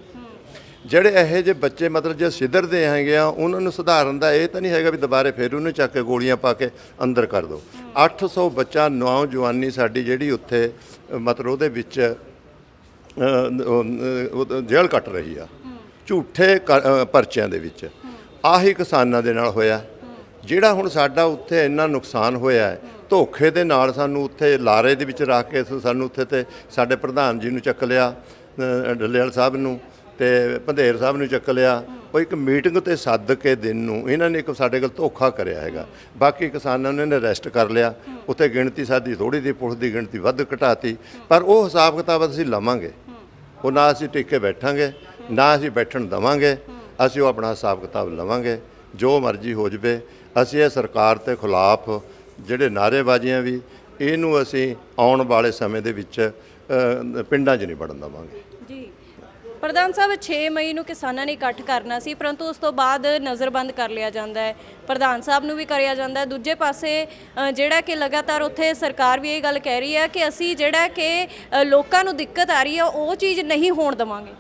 ਜਿਹੜੇ ਇਹੋ ਜਿਹੇ ਬੱਚੇ ਮਤਲਬ ਜੇ ਸਿਧਰਦੇ ਹੈਗੇ ਆ, ਉਹਨਾਂ ਨੂੰ ਸੁਧਾਰਨ ਦਾ ਇਹ ਤਾਂ ਨਹੀਂ ਹੈਗਾ ਵੀ ਦੁਬਾਰੇ ਫੇਰ ਉਹਨੂੰ ਚੱਕ ਕੇ ਗੋਲੀਆਂ ਪਾ ਕੇ ਅੰਦਰ ਕਰ ਦਿਓ 800 ਬੱਚਾ ਨੌਜਵਾਨੀ ਸਾਡੀ ਜਿਹੜੀ ਉੱਥੇ ਮਤਲਬ ਉਹਦੇ ਵਿੱਚ ਜੇਲ੍ਹ ਕੱਟ ਰਹੀ ਆ। ਝੂਠੇ ਕ- ਪਰਚਿਆਂ ਦੇ ਵਿੱਚ। ਆਹੀ ਕਿਸਾਨਾਂ ਦੇ ਨਾਲ ਹੋਇਆ। ਜਿਹੜਾ ਹੁਣ ਸਾਡਾ ਉੱਥੇ ਇੰਨਾ ਨੁਕਸਾਨ ਹੋਇਆ ਹੈ ਧੋਖੇ ਦੇ ਨਾਲ ਸਾਨੂੰ ਉੱਥੇ ਲਾਰੇ ਦੇ ਵਿੱਚ ਰੱਖ ਕੇ ਸਾਨੂੰ ਉੱਥੇ ਤੇ ਸਾਡੇ ਪ੍ਰਧਾਨ ਜੀ ਨੂੰ ਚੱਕ ਲਿਆ ਅ, ਡੱਲੇਵਾਲ ਸਾਹਿਬ ਨੂੰ। ਤੇ ਭੰਦੇਰ ਸਾਹਿਬ ਨੂੰ ਚੱਕ ਲਿਆ। ਉਹ ਇੱਕ ਮੀਟਿੰਗ ਤੇ ਸੱਦ ਕੇ ਦਿਨ ਨੂੰ ਇਹਨਾਂ ਨੇ ਇੱਕ ਸਾਡੇ ਕੋਲ ਧੋਖਾ ਕਰਿਆ ਹੈਗਾ। ਬਾਕੀ ਕਿਸਾਨਾਂ ਨੇ ਇਹਨੇ ਅਰੈਸਟ ਕਰ ਲਿਆ। ਉੱਥੇ ਗਿਣਤੀ ਸਾਡੀ ਥੋੜੀ ਦੀ ਪੁਲਿਸ ਦੀ ਗਿਣਤੀ ਵੱਧ ਘਟਾਤੀ। ਪਰ ਉਹ ਹਿਸਾਬ ਕਿਤਾਬ ਅਸੀਂ ਲਵਾਂਗੇ। ਉਹ ਨਾ ਅਸੀਂ ਟਿਕ ਬੈਠਾਂਗੇ, ਨਾ ਅਸੀਂ ਬੈਠਣ ਦਵਾਂਗੇ। ਅਸੀਂ ਉਹ ਆਪਣਾ ਹਿਸਾਬ ਕਿਤਾਬ ਲਵਾਂਗੇ। ਜੋ ਮਰਜ਼ੀ ਹੋ ਜਵੇ, ਅਸੀਂ ਇਹ ਸਰਕਾਰ ਤੇ ਖਿਲਾਫ ਜਿਹੜੇ ਨਾਅਰੇਬਾਜ਼ੀਆਂ ਵੀ, ਇਹਨੂੰ ਅਸੀਂ ਆਉਣ ਵਾਲੇ ਸਮੇਂ ਦੇ ਵਿੱਚ ਪਿੰਡਾਂ 'ਚ ਨਹੀਂ ਵੜਨ ਦਵਾਂਗੇ। ਪ੍ਰਧਾਨ ਸਾਹਿਬ 6 ਮਈ ਨੂੰ ਕਿਸਾਨਾਂ ਨੇ ਇਕੱਠ ਕਰਨਾ ਸੀ, ਪਰੰਤੂ ਉਸ ਤੋਂ ਬਾਅਦ ਨਜ਼ਰਬੰਦ ਕਰ ਲਿਆ ਜਾਂਦਾ ਹੈ। ਪ੍ਰਧਾਨ ਸਾਹਿਬ ਨੂੰ ਵੀ ਕਰਿਆ ਜਾਂਦਾ ਹੈ। ਦੂਜੇ ਪਾਸੇ ਜਿਹੜਾ ਕਿ ਲਗਾਤਾਰ ਉੱਥੇ ਸਰਕਾਰ ਵੀ ਇਹ ਗੱਲ ਕਹਿ ਰਹੀ ਹੈ ਕਿ ਅਸੀਂ ਜਿਹੜਾ ਕਿ ਲੋਕਾਂ ਨੂੰ ਦਿੱਕਤ ਆ ਰਹੀ ਹੈ, ਉਹ ਚੀਜ਼ ਨਹੀਂ ਹੋਣ ਦੇਵਾਂਗੇ।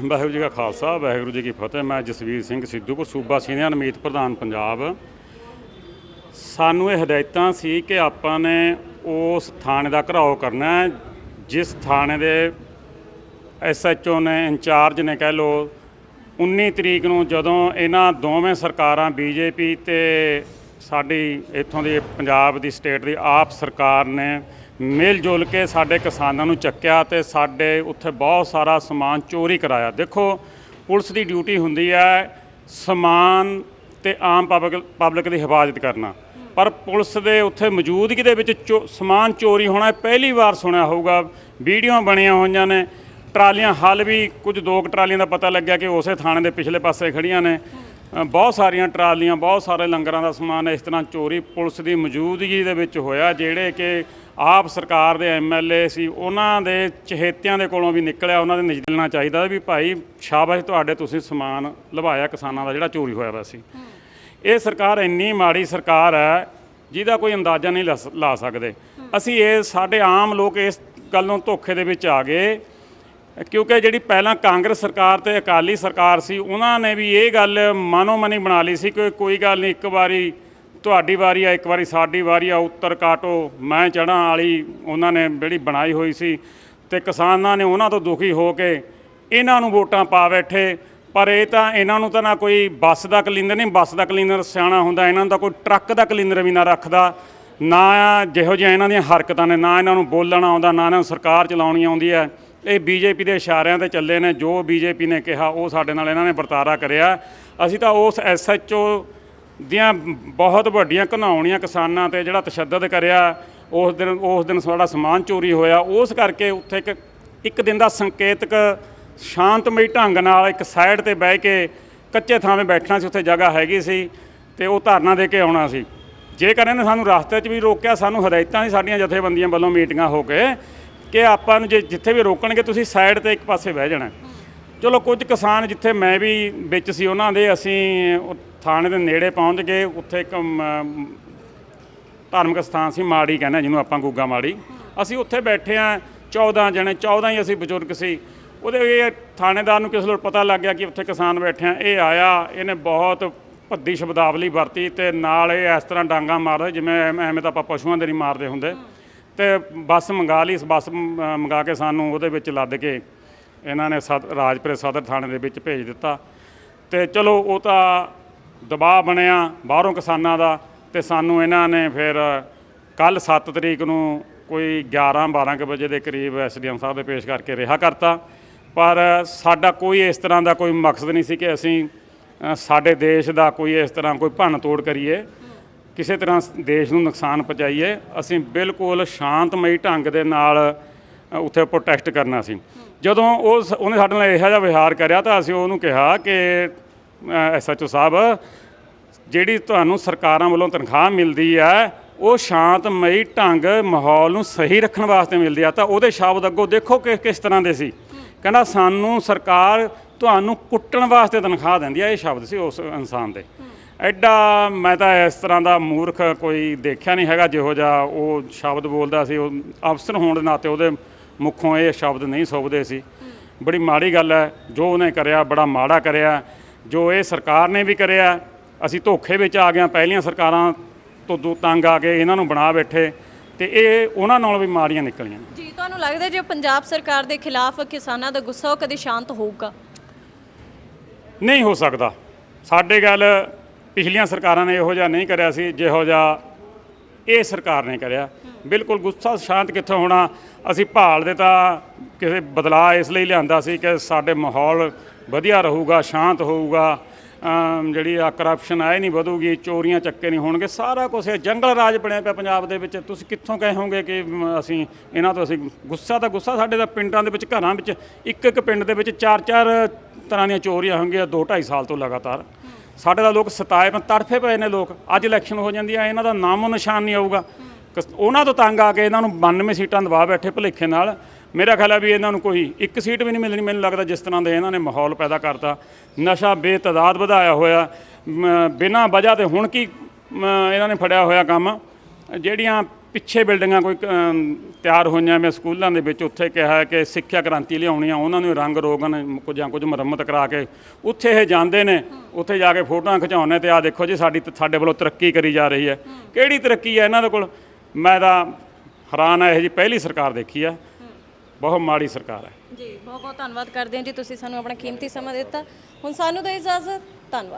ਵਾਹਿਗੁਰੂ ਜੀ ਕਾ ਖਾਲਸਾ, ਵਾਹਿਗੁਰੂ ਜੀ ਕੀ ਫਤਿਹ। ਮੈਂ ਜਸਵੀਰ ਸਿੰਘ ਸਿੱਧੂਪੁਰ, ਸੂਬਾ ਸੀਨੀਅਰ ਅਮੀਤ ਪ੍ਰਧਾਨ ਪੰਜਾਬ। ਸਾਨੂੰ ਇਹ ਹਦਾਇਤਾਂ ਸੀ ਕਿ ਆਪਾਂ ਨੇ ਉਸ ਥਾਣੇ ਦਾ ਘਰਾਓ ਕਰਨਾ ਜਿਸ ਥਾਣੇ ਦੇ ਐਸਐਚਓ ਨੇ ਇੰਚਾਰਜ ਨੇ ਕਹਿ ਲੋ 19 ਤਰੀਕ ਨੂੰ ਜਦੋਂ ਇਹਨਾਂ ਦੋਵੇਂ ਸਰਕਾਰਾਂ ਬੀਜੇਪੀ ਤੇ ਸਾਡੀ ਇੱਥੋਂ ਦੀ ਪੰਜਾਬ ਦੀ ਸਟੇਟ ਦੀ ਆਪ ਸਰਕਾਰ ਨੇ ਮਿਲ ਜੁਲ ਕੇ ਸਾਡੇ ਕਿਸਾਨਾਂ ਨੂੰ ਚੱਕਿਆ ਤੇ ਸਾਡੇ ਉੱਥੇ ਬਹੁਤ ਸਾਰਾ ਸਮਾਨ ਚੋਰੀ ਕਰਾਇਆ। ਦੇਖੋ, ਪੁਲਿਸ ਦੀ ਡਿਊਟੀ ਹੁੰਦੀ ਹੈ ਸਮਾਨ ਤੇ ਆਮ ਪਬਲਿਕ ਪਬਲਿਕ ਦੀ ਹਿਫਾਜ਼ਤ ਕਰਨਾ। ਪਰ ਪੁਲਿਸ ਦੇ ਉੱਥੇ ਮੌਜੂਦਗੀ ਦੇ ਵਿੱਚ ਚੋ- ਸਮਾਨ ਚੋਰੀ ਹੋਣਾ ਪਹਿਲੀ ਵਾਰ ਸੁਣਿਆ ਹੋਊਗਾ। ਵੀਡੀਓ ਬਣੀਆਂ ਹੋਈਆਂ ਨੇ। ਟਰਾਲੀਆਂ ਹੱਲ ਵੀ ਕੁਝ ਦੋ ਕੁ ਟਰਾਲੀਆਂ ਦਾ ਪਤਾ ਲੱਗਿਆ ਕਿ ਉਸੇ ਥਾਣੇ ਦੇ ਪਿਛਲੇ ਪਾਸੇ ਖੜੀਆਂ ਨੇ। ਅ, ਬਹੁਤ ਸਾਰੀਆਂ ਟਰਾਲੀਆਂ ਬਹੁਤ ਸਾਰੇ ਲੰਗਰਾਂ ਦਾ ਸਮਾਨ ਇਸ ਤਰ੍ਹਾਂ ਚੋਰੀ ਪੁਲਿਸ ਦੀ ਮੌਜੂਦਗੀ ਦੇ ਵਿੱਚ ਹੋਇਆ ਜਿਹੜੇ ਕਿ ਆਪ ਸਰਕਾਰ ਦੇ ਐਮਐਲਏ ਸੀ ਉਹਨਾਂ ਦੇ ਚਹੇਤਿਆਂ ਦੇ ਕੋਲੋਂ ਵੀ ਨਿਕਲਿਆ ਉਹਨਾਂ ਦੇ ਨਿਜਲਣਾ ਚਾਹੀਦਾ ਵੀ ਭਾਈ ਸ਼ਾਬਾਸ਼ ਤੁਹਾਡੇ ਤੁਸੀਂ ਸਮਾਨ ਲਵਾਇਆ ਕਿਸਾਨਾਂ ਦਾ ਜਿਹੜਾ ਚੋਰੀ ਹੋਇਆ ਵਾ ਸੀ। ਇਹ ਸਰਕਾਰ ਇੰਨੀ ਮਾੜੀ ਸਰਕਾਰ ਹੈ ਜਿਹਦਾ ਕੋਈ ਅੰਦਾਜ਼ਾ ਨਹੀਂ ਲਸ- ਲਾ ਸਕਦੇ। ਅਸੀਂ ਇਹ ਸਾਡੇ ਆਮ ਲੋਕ ਇਸ ਗੱਲ ਨੂੰ ਧੋਖੇ ਦੇ ਵਿੱਚ ਆ ਗਏ। ਕਿਉਂਕਿ ਜਿਹੜੀ ਪਹਿਲਾਂ ਕਾਂਗਰਸ ਸਰਕਾਰ ਤੇ ਅਕਾਲੀ ਸਰਕਾਰ ਸੀ, ਉਹਨਾਂ ਨੇ ਵੀ ਇਹ ਗੱਲ ਮਨੋ ਮਨੀ ਬਣਾ ਲਈ ਸੀ ਕਿ ਕੋਈ ਗੱਲ ਨਹੀਂ, ਇੱਕ ਵਾਰੀ ਤੁਹਾਡੀ ਵਾਰੀ ਆ, ਇੱਕ ਵਾਰੀ ਸਾਡੀ ਵਾਰੀ ਆ, ਉੱਤਰ ਕਾਟੋ, ਮੈਂ ਚੜਾਂ ਵਾਲੀ ਉਹਨਾਂ ਨੇ ਜਿਹੜੀ ਬਣਾਈ ਹੋਈ ਸੀ ਤੇ ਕਿਸਾਨਾਂ ਨੇ ਉਹਨਾਂ ਤੋਂ ਦੁਖੀ ਹੋ ਕੇ ਇਹਨਾਂ ਨੂੰ ਵੋਟਾਂ ਪਾ ਬੈਠੇ। ਪਰ ਇਹ ਤਾਂ ਇਹਨਾਂ ਨੂੰ ਤਾਂ ਨਾ ਕੋਈ ਬੱਸ ਦਾ ਕਲੀਨਰ ਨਹੀਂ, ਬੱਸ ਦਾ ਕਲੀਨਰ ਸਿਆਣਾ ਹੁੰਦਾ, ਇਹਨਾਂ ਨੂੰ ਤਾਂ ਕੋਈ ਟਰੱਕ ਦਾ ਕਲੀਨਰ ਵੀ ਨਾ ਰੱਖਦਾ। ਨਾ ਜਿਹੋ ਜਿਹੀਆਂ ਇਹਨਾਂ ਦੀਆਂ ਹਰਕਤਾਂ ਨੇ, ਨਾ ਇਹਨਾਂ ਨੂੰ ਬੋਲਣਾ ਆਉਂਦਾ, ਨਾ ਇਹਨਾਂ ਨੂੰ ਸਰਕਾਰ ਚਲਾਉਣੀ ਆਉਂਦੀ ਹੈ। ਇਹ ਬੀਜੇਪੀ ਦੇ ਇਸ਼ਾਰਿਆਂ ਤੇ ਚੱਲੇ ਨੇ, ਜੋ ਬੀਜੇਪੀ ਨੇ ਕਿਹਾ, ਉਹ ਸਾਡੇ ਨਾਲ ਇਹਨਾਂ ਨੇ ਵਰਤਾਰਾ ਕਰਿਆ। ਅਸੀਂ ਤਾਂ ਉਸ ਐਸਐਚਓ ਦੀਆਂ ਬਹੁਤ ਵੱਡੀਆਂ ਘਨਾਉਣੀਆਂ ਕਿਸਾਨਾਂ ਤੇ ਜਿਹੜਾ ਤਸ਼ੱਦਦ ਕਰਿਆ, ਉਸ ਦਿਨ ਉਸ ਦਿਨ ਸਾਡਾ ਸਮਾਨ ਚੋਰੀ ਹੋਇਆ। ਉਸ ਕਰਕੇ ਉੱਥੇ ਇੱਕ ਇੱਕ ਦਿਨ ਦਾ ਸੰਕੇਤਕ, ਸ਼ਾਂਤਮਈ ਢੰਗ ਨਾਲ ਇੱਕ ਸਾਈਡ ਤੇ ਬਹਿ ਕੇ ਕੱਚੇ ਥਾਵੇਂ ਬੈਠਣਾ ਸੀ, ਉੱਥੇ ਜਗ੍ਹਾ ਹੈਗੀ ਸੀ ਤੇ ਉਹ ਧਾਰਨਾ ਦੇ ਕੇ ਆਉਣਾ ਸੀ। ਜੇਕਰ ਇਹਨੇ ਸਾਨੂੰ ਰਸਤੇ 'ਚ ਵੀ ਰੋਕਿਆ, ਸਾਨੂੰ ਹਦਾਇਤਾਂ ਸੀ ਸਾਡੀਆਂ ਜਥੇਬੰਦੀਆਂ ਵੱਲੋਂ ਮੀਟਿੰਗਾਂ ਹੋ ਕੇ ਕਿ ਆਪਾਂ ਨੂੰ ਜੇ ਜਿੱਥੇ ਵੀ ਰੋਕਣਗੇ ਤੁਸੀਂ ਸਾਈਡ ਤੇ ਇੱਕ ਪਾਸੇ ਬਹਿ ਜਾਣਾ। ਚਲੋ ਕੁਝ ਕਿਸਾਨ ਜਿੱਥੇ ਮੈਂ ਵੀ ਵਿੱਚ ਸੀ, ਉਹਨਾਂ ਦੇ ਅਸੀਂ ਥਾਣੇ ਦੇ ਨੇੜੇ ਪਹੁੰਚ ਗਏ। ਉੱਥੇ ਇੱਕ ਧਾਰਮਿਕ ਸਥਾਨ ਸੀ, ਮਾੜੀ ਕਹਿੰਦੇ ਜਿਹਨੂੰ ਆਪਾਂ ਗੁੱਗਾ ਮਾੜੀ। ਅਸੀਂ ਉੱਥੇ ਬੈਠੇ ਆ 14 ਜਣੇ 14 ਹੀ ਅਸੀਂ ਬਜ਼ੁਰਗ ਸੀ। ਉਹਦੇ ਇਹ ਥਾਣੇਦਾਰ ਨੂੰ ਕਿਸੇ ਨੂੰ ਪਤਾ ਲੱਗ ਗਿਆ ਕਿ ਉੱਥੇ ਕਿਸਾਨ ਬੈਠੇ ਆ, ਇਹ ਆਇਆ, ਇਹਨੇ ਬਹੁਤ ਭੱਦੀ ਸ਼ਬਦਾਵਲੀ ਵਰਤੀ ਤੇ ਨਾਲ ਇਹ ਇਸ ਤਰ੍ਹਾਂ ਡਾਂਗਾ ਮਾਰਦਾ ਜਿਵੇਂ ਐਵੇਂ ਐਵੇਂ ਤਾਂ ਆਪਾਂ ਪਸ਼ੂਆਂ ਦੇ ਨਹੀਂ ਮਾਰਦੇ ਹੁੰਦੇ। ਤੇ ਬੱਸ ਮੰਗਾ ਲਈ ਬੱਸ ਮ- ਮੰਗਾ ਕੇ ਸਾਨੂੰ ਉਹਦੇ ਵਿੱਚ ਲੱਦ ਕੇ ਇਹਨਾਂ ਨੇ ਸਦ ਰਾਜਪੁਰੇ ਸਦਰ ਥਾਣੇ ਦੇ ਵਿੱਚ ਭੇਜ ਦਿੱਤਾ। ਤੇ ਚਲੋ ਉਹ ਤਾਂ ਦਬਾਅ ਬਣਿਆ ਬਾਹਰੋਂ ਕਿਸਾਨਾਂ ਦਾ ਤੇ ਸਾਨੂੰ ਇਹਨਾਂ ਨੇ ਫਿਰ ਕੱਲ 7 ਤਰੀਕ ਨੂੰ ਕੋਈ 11 12 ਕੁ ਵਜੇ ਦੇ ਕਰੀਬ ਐਸਡੀਐਮ ਸਾਹਿਬ ਦੇ ਪੇਸ਼ ਕਰਕੇ ਰਿਹਾ ਕਰਤਾ। ਪਰ ਸਾਡਾ ਕੋਈ ਇਸ ਤਰ੍ਹਾਂ ਦਾ ਕੋਈ ਮਕਸਦ ਨਹੀਂ ਸੀ ਕਿ ਅਸੀਂ ਅ, ਸਾਡੇ ਦੇਸ਼ ਦਾ ਕੋਈ ਇਸ ਤਰ੍ਹਾਂ ਕੋਈ ਭੰਨ ਤੋੜ ਕਰੀਏ। ਕਿਸੇ ਤਰ੍ਹਾਂ ਦੇਸ਼ ਨੂੰ ਨੁਕਸਾਨ ਪਹੁੰਚਾਈਏ, ਅਸੀਂ ਬਿਲਕੁਲ ਸ਼ਾਂਤਮਈ ਢੰਗ ਦੇ ਨਾਲ ਉੱਥੇ ਪ੍ਰੋਟੈਸਟ ਕਰਨਾ ਸੀ। ਜਦੋਂ ਉਹ ਸ- ਉਹਨੇ ਸਾਡੇ ਨਾਲ ਇਹੋ ਜਿਹਾ ਵਿਹਾਰ ਕਰਿਆ ਤਾਂ ਅਸੀਂ ਉਹਨੂੰ ਕਿਹਾ ਕਿ ਐਸਐਚਓ ਸਾਹਿਬ, ਜਿਹੜੀ ਤੁਹਾਨੂੰ ਸਰਕਾਰਾਂ ਵੱਲੋਂ ਤਨਖਾਹ ਮਿਲਦੀ ਹੈ, ਉਹ ਸ਼ਾਂਤਮਈ ਢੰਗ ਮਾਹੌਲ ਨੂੰ ਸਹੀ ਰੱਖਣ ਵਾਸਤੇ ਮਿਲਦੀ ਆ। ਤਾਂ ਉਹਦੇ ਸ਼ਬਦ ਅੱਗੋਂ ਦੇਖੋ ਕਿ ਕਿਸ ਤਰ੍ਹਾਂ ਦੇ ਸੀ। ਕਹਿੰਦਾ, ਸਾਨੂੰ ਸਰਕਾਰ ਤੁਹਾਨੂੰ ਕੁੱਟਣ ਵਾਸਤੇ ਤਨਖਾਹ ਦਿੰਦੀ ਆ। ਇਹ ਸ਼ਬਦ ਸੀ ਉਸ ਇਨਸਾਨ ਦੇ। ਐਡਾ ਮੈਂ ਤਾਂ ਇਸ ਤਰ੍ਹਾਂ ਦਾ ਮੂਰਖ ਕੋਈ ਦੇਖਿਆ ਨਹੀਂ ਹੈਗਾ ਜਿਹੋ ਜਿਹਾ ਉਹ ਸ਼ਬਦ ਬੋਲਦਾ ਸੀ। ਉਹ ਅਫਸਰ ਹੋਣ ਦੇ ਨਾਤੇ ਉਹਦੇ ਮੁਖੋਂ ਇਹ ਸ਼ਬਦ ਨਹੀਂ ਸੁਭਦੇ ਸੀ। ਬੜੀ ਮਾੜੀ ਗੱਲ ਹੈ। ਜੋ ਉਹਨੇ ਕਰਿਆ ਬੜਾ ਮਾੜਾ ਕਰਿਆ। ਜੋ ਇਹ ਸਰਕਾਰ ਨੇ ਵੀ ਕਰਿਆ ਅਸੀਂ ਧੋਖੇ ਵਿੱਚ ਆ ਗਏ ਹਾਂ, ਪਹਿਲੀਆਂ ਸਰਕਾਰਾਂ ਤੋਂ ਦੋ ਤੰਗ ਆ ਕੇ ਇਹਨਾਂ ਨੂੰ ਬਣਾ ਬੈਠੇ ਤੇ ਇਹ ਉਹਨਾਂ ਨਾਲ ਵੀ ਮਾੜੀਆਂ ਨਿਕਲੀਆਂ ਜੀ ਤੁਹਾਨੂੰ ਲੱਗਦਾ ਜੇ ਪੰਜਾਬ ਸਰਕਾਰ ਦੇ ਖਿਲਾਫ ਕਿਸਾਨਾਂ ਦਾ ਗੁੱਸਾ ਉਹ ਕਦੇ ਸ਼ਾਂਤ ਹੋਊਗਾ? ਨਹੀਂ ਹੋ ਸਕਦਾ। ਸਾਡੇ ਗੱਲ ਪਿਛਲੀਆਂ ਸਰਕਾਰਾਂ ਨੇ ਇਹੋ ਜਿਹਾ ਨਹੀਂ ਕਰਿਆ ਸੀ, ਜਿਹੋ ਜਿਹਾ ਇਹ ਸਰਕਾਰ ਨੇ ਕਰਿਆ। ਬਿਲਕੁਲ ਗੁੱਸਾ ਸ਼ਾਂਤ ਕਿੱਥੋਂ ਹੋਣਾ? ਅਸੀਂ ਭਾਲ ਦੇ ਤਾਂ ਕਿਸੇ ਬਦਲਾਅ ਇਸ ਲਈ ਲਿਆਂਦਾ ਸੀ ਕਿ ਸਾਡੇ ਮਾਹੌਲ ਵਧੀਆ ਰਹੂਗਾ, ਸ਼ਾਂਤ ਹੋਊਗਾ। ਜਿਹੜੀ ਆ ਕਰਪਸ਼ਨ ਆਏ ਨਹੀਂ ਵਧੂਗੀ, ਚੋਰੀਆਂ ਚੱਕੇ ਨਹੀਂ ਹੋਣਗੇ, ਸਾਰਾ ਕੁਝ ਇਹ ਜੰਗਲ ਰਾਜ ਬਣਿਆ ਪਿਆ ਪੰਜਾਬ ਦੇ ਵਿੱਚ। ਤੁਸੀਂ ਕਿੱਥੋਂ ਕਹੇ ਕਿ ਅਸੀਂ ਇਹਨਾਂ ਤੋਂ ਅਸੀਂ ਗੁੱਸਾ, ਤਾਂ ਗੁੱਸਾ ਸਾਡੇ ਦਾ ਪਿੰਡਾਂ ਦੇ ਵਿੱਚ, ਘਰਾਂ ਵਿੱਚ, ਇੱਕ ਇੱਕ ਪਿੰਡ ਦੇ ਵਿੱਚ ਚਾਰ ਚਾਰ ਤਰ੍ਹਾਂ ਦੀਆਂ ਚੋਰੀਆਂ ਹੋਣਗੀਆਂ 2 2.5 ਸਾਲ ਤੋਂ ਲਗਾਤਾਰ। ਸਾਡੇ ਦਾ ਲੋਕ ਸਤਾਏ ਪਏ ਤੜਫੇ ਪਏ ਨੇ ਲੋਕ। ਅੱਜ ਇਲੈਕਸ਼ਨ ਹੋ ਜਾਂਦੀ ਆ ਇਹਨਾਂ ਦਾ ਨਾਮੋ ਨਿਸ਼ਾਨ ਨਹੀਂ ਆਊਗਾ। ਕਸ- ਉਹਨਾਂ ਤੋਂ ਤੰਗ ਆ ਕੇ ਇਹਨਾਂ ਨੂੰ 92 ਸੀਟਾਂ ਦਬਾ ਬੈਠੇ ਭੁਲੇਖੇ ਨਾਲ। ਮੇਰਾ ਖਿਆਲ ਹੈ ਵੀ ਇਹਨਾਂ ਨੂੰ ਕੋਈ ਇੱਕ ਸੀਟ ਵੀ ਨਹੀਂ ਮਿਲਣੀ ਮੈਨੂੰ ਲੱਗਦਾ ਜਿਸ ਤਰ੍ਹਾਂ ਦੇ ਇਹਨਾਂ ਨੇ ਮਾਹੌਲ ਪੈਦਾ ਕਰਤਾ। ਨਸ਼ਾ ਬੇਤਦਾਦ ਵਧਾਇਆ ਹੋਇਆ। ਮ, ਬਿਨਾਂ ਵਜ੍ਹਾ ਤੇ ਹੁਣ ਕੀ ਮ, ਇਹਨਾਂ ਨੇ ਫੜਿਆ ਹੋਇਆ ਕੰਮ। ਜਿਹੜੀਆਂ ਪਿੱਛੇ ਬਿਲਡਿੰਗਾਂ ਕੋਈ ਤਿਆਰ ਹੋਈਆਂ ਮੈਂ ਸਕੂਲਾਂ ਦੇ ਵਿੱਚ, ਉੱਥੇ ਕਿਹਾ ਕਿ ਸਿੱਖਿਆ ਕ੍ਰਾਂਤੀ ਲਿਆਉਣੀ ਆ, ਉਹਨਾਂ ਨੂੰ ਰੰਗ ਰੋਗਨ ਕੁਝ ਜਾਂ ਕੁਝ ਮੁਰੰਮਤ ਕਰਾ ਕੇ, ਉੱਥੇ ਇਹ ਜਾਂਦੇ ਨੇ, ਉੱਥੇ ਜਾ ਕੇ ਫੋਟੋਆਂ ਖਿਚਾਉਂਦੇ ਤੇ ਆ ਦੇਖੋ ਜੀ, ਸਾਡੀ ਸਾਡੇ ਵੱਲੋਂ ਤਰੱਕੀ ਕਰੀ ਜਾ ਰਹੀ ਹੈ। ਕਿਹੜੀ ਤਰੱਕੀ ਹੈ ਇਹਨਾਂ ਦੇ ਕੋਲ? ਮੈਂ ਤਾਂ ਹੈਰਾਨ ਆ, ਇਹ ਜੀ ਪਹਿਲੀ ਸਰਕਾਰ ਦੇਖੀ ਆ। ਬਹੁਤ ਮਾੜੀ ਸਰਕਾਰ ਹੈ। ਜੀ ਬਹੁਤ ਬਹੁਤ ਧੰਨਵਾਦ ਕਰਦੇ ਹਾਂ ਜੀ, ਤੁਸੀਂ ਸਾਨੂੰ ਆਪਣਾ ਕੀਮਤੀ ਸਮਾਂ ਦਿੱਤਾ। ਹੁਣ ਸਾਨੂੰ ਤਾਂ ਇਜਾਜ਼ਤ, ਧੰਨਵਾਦ।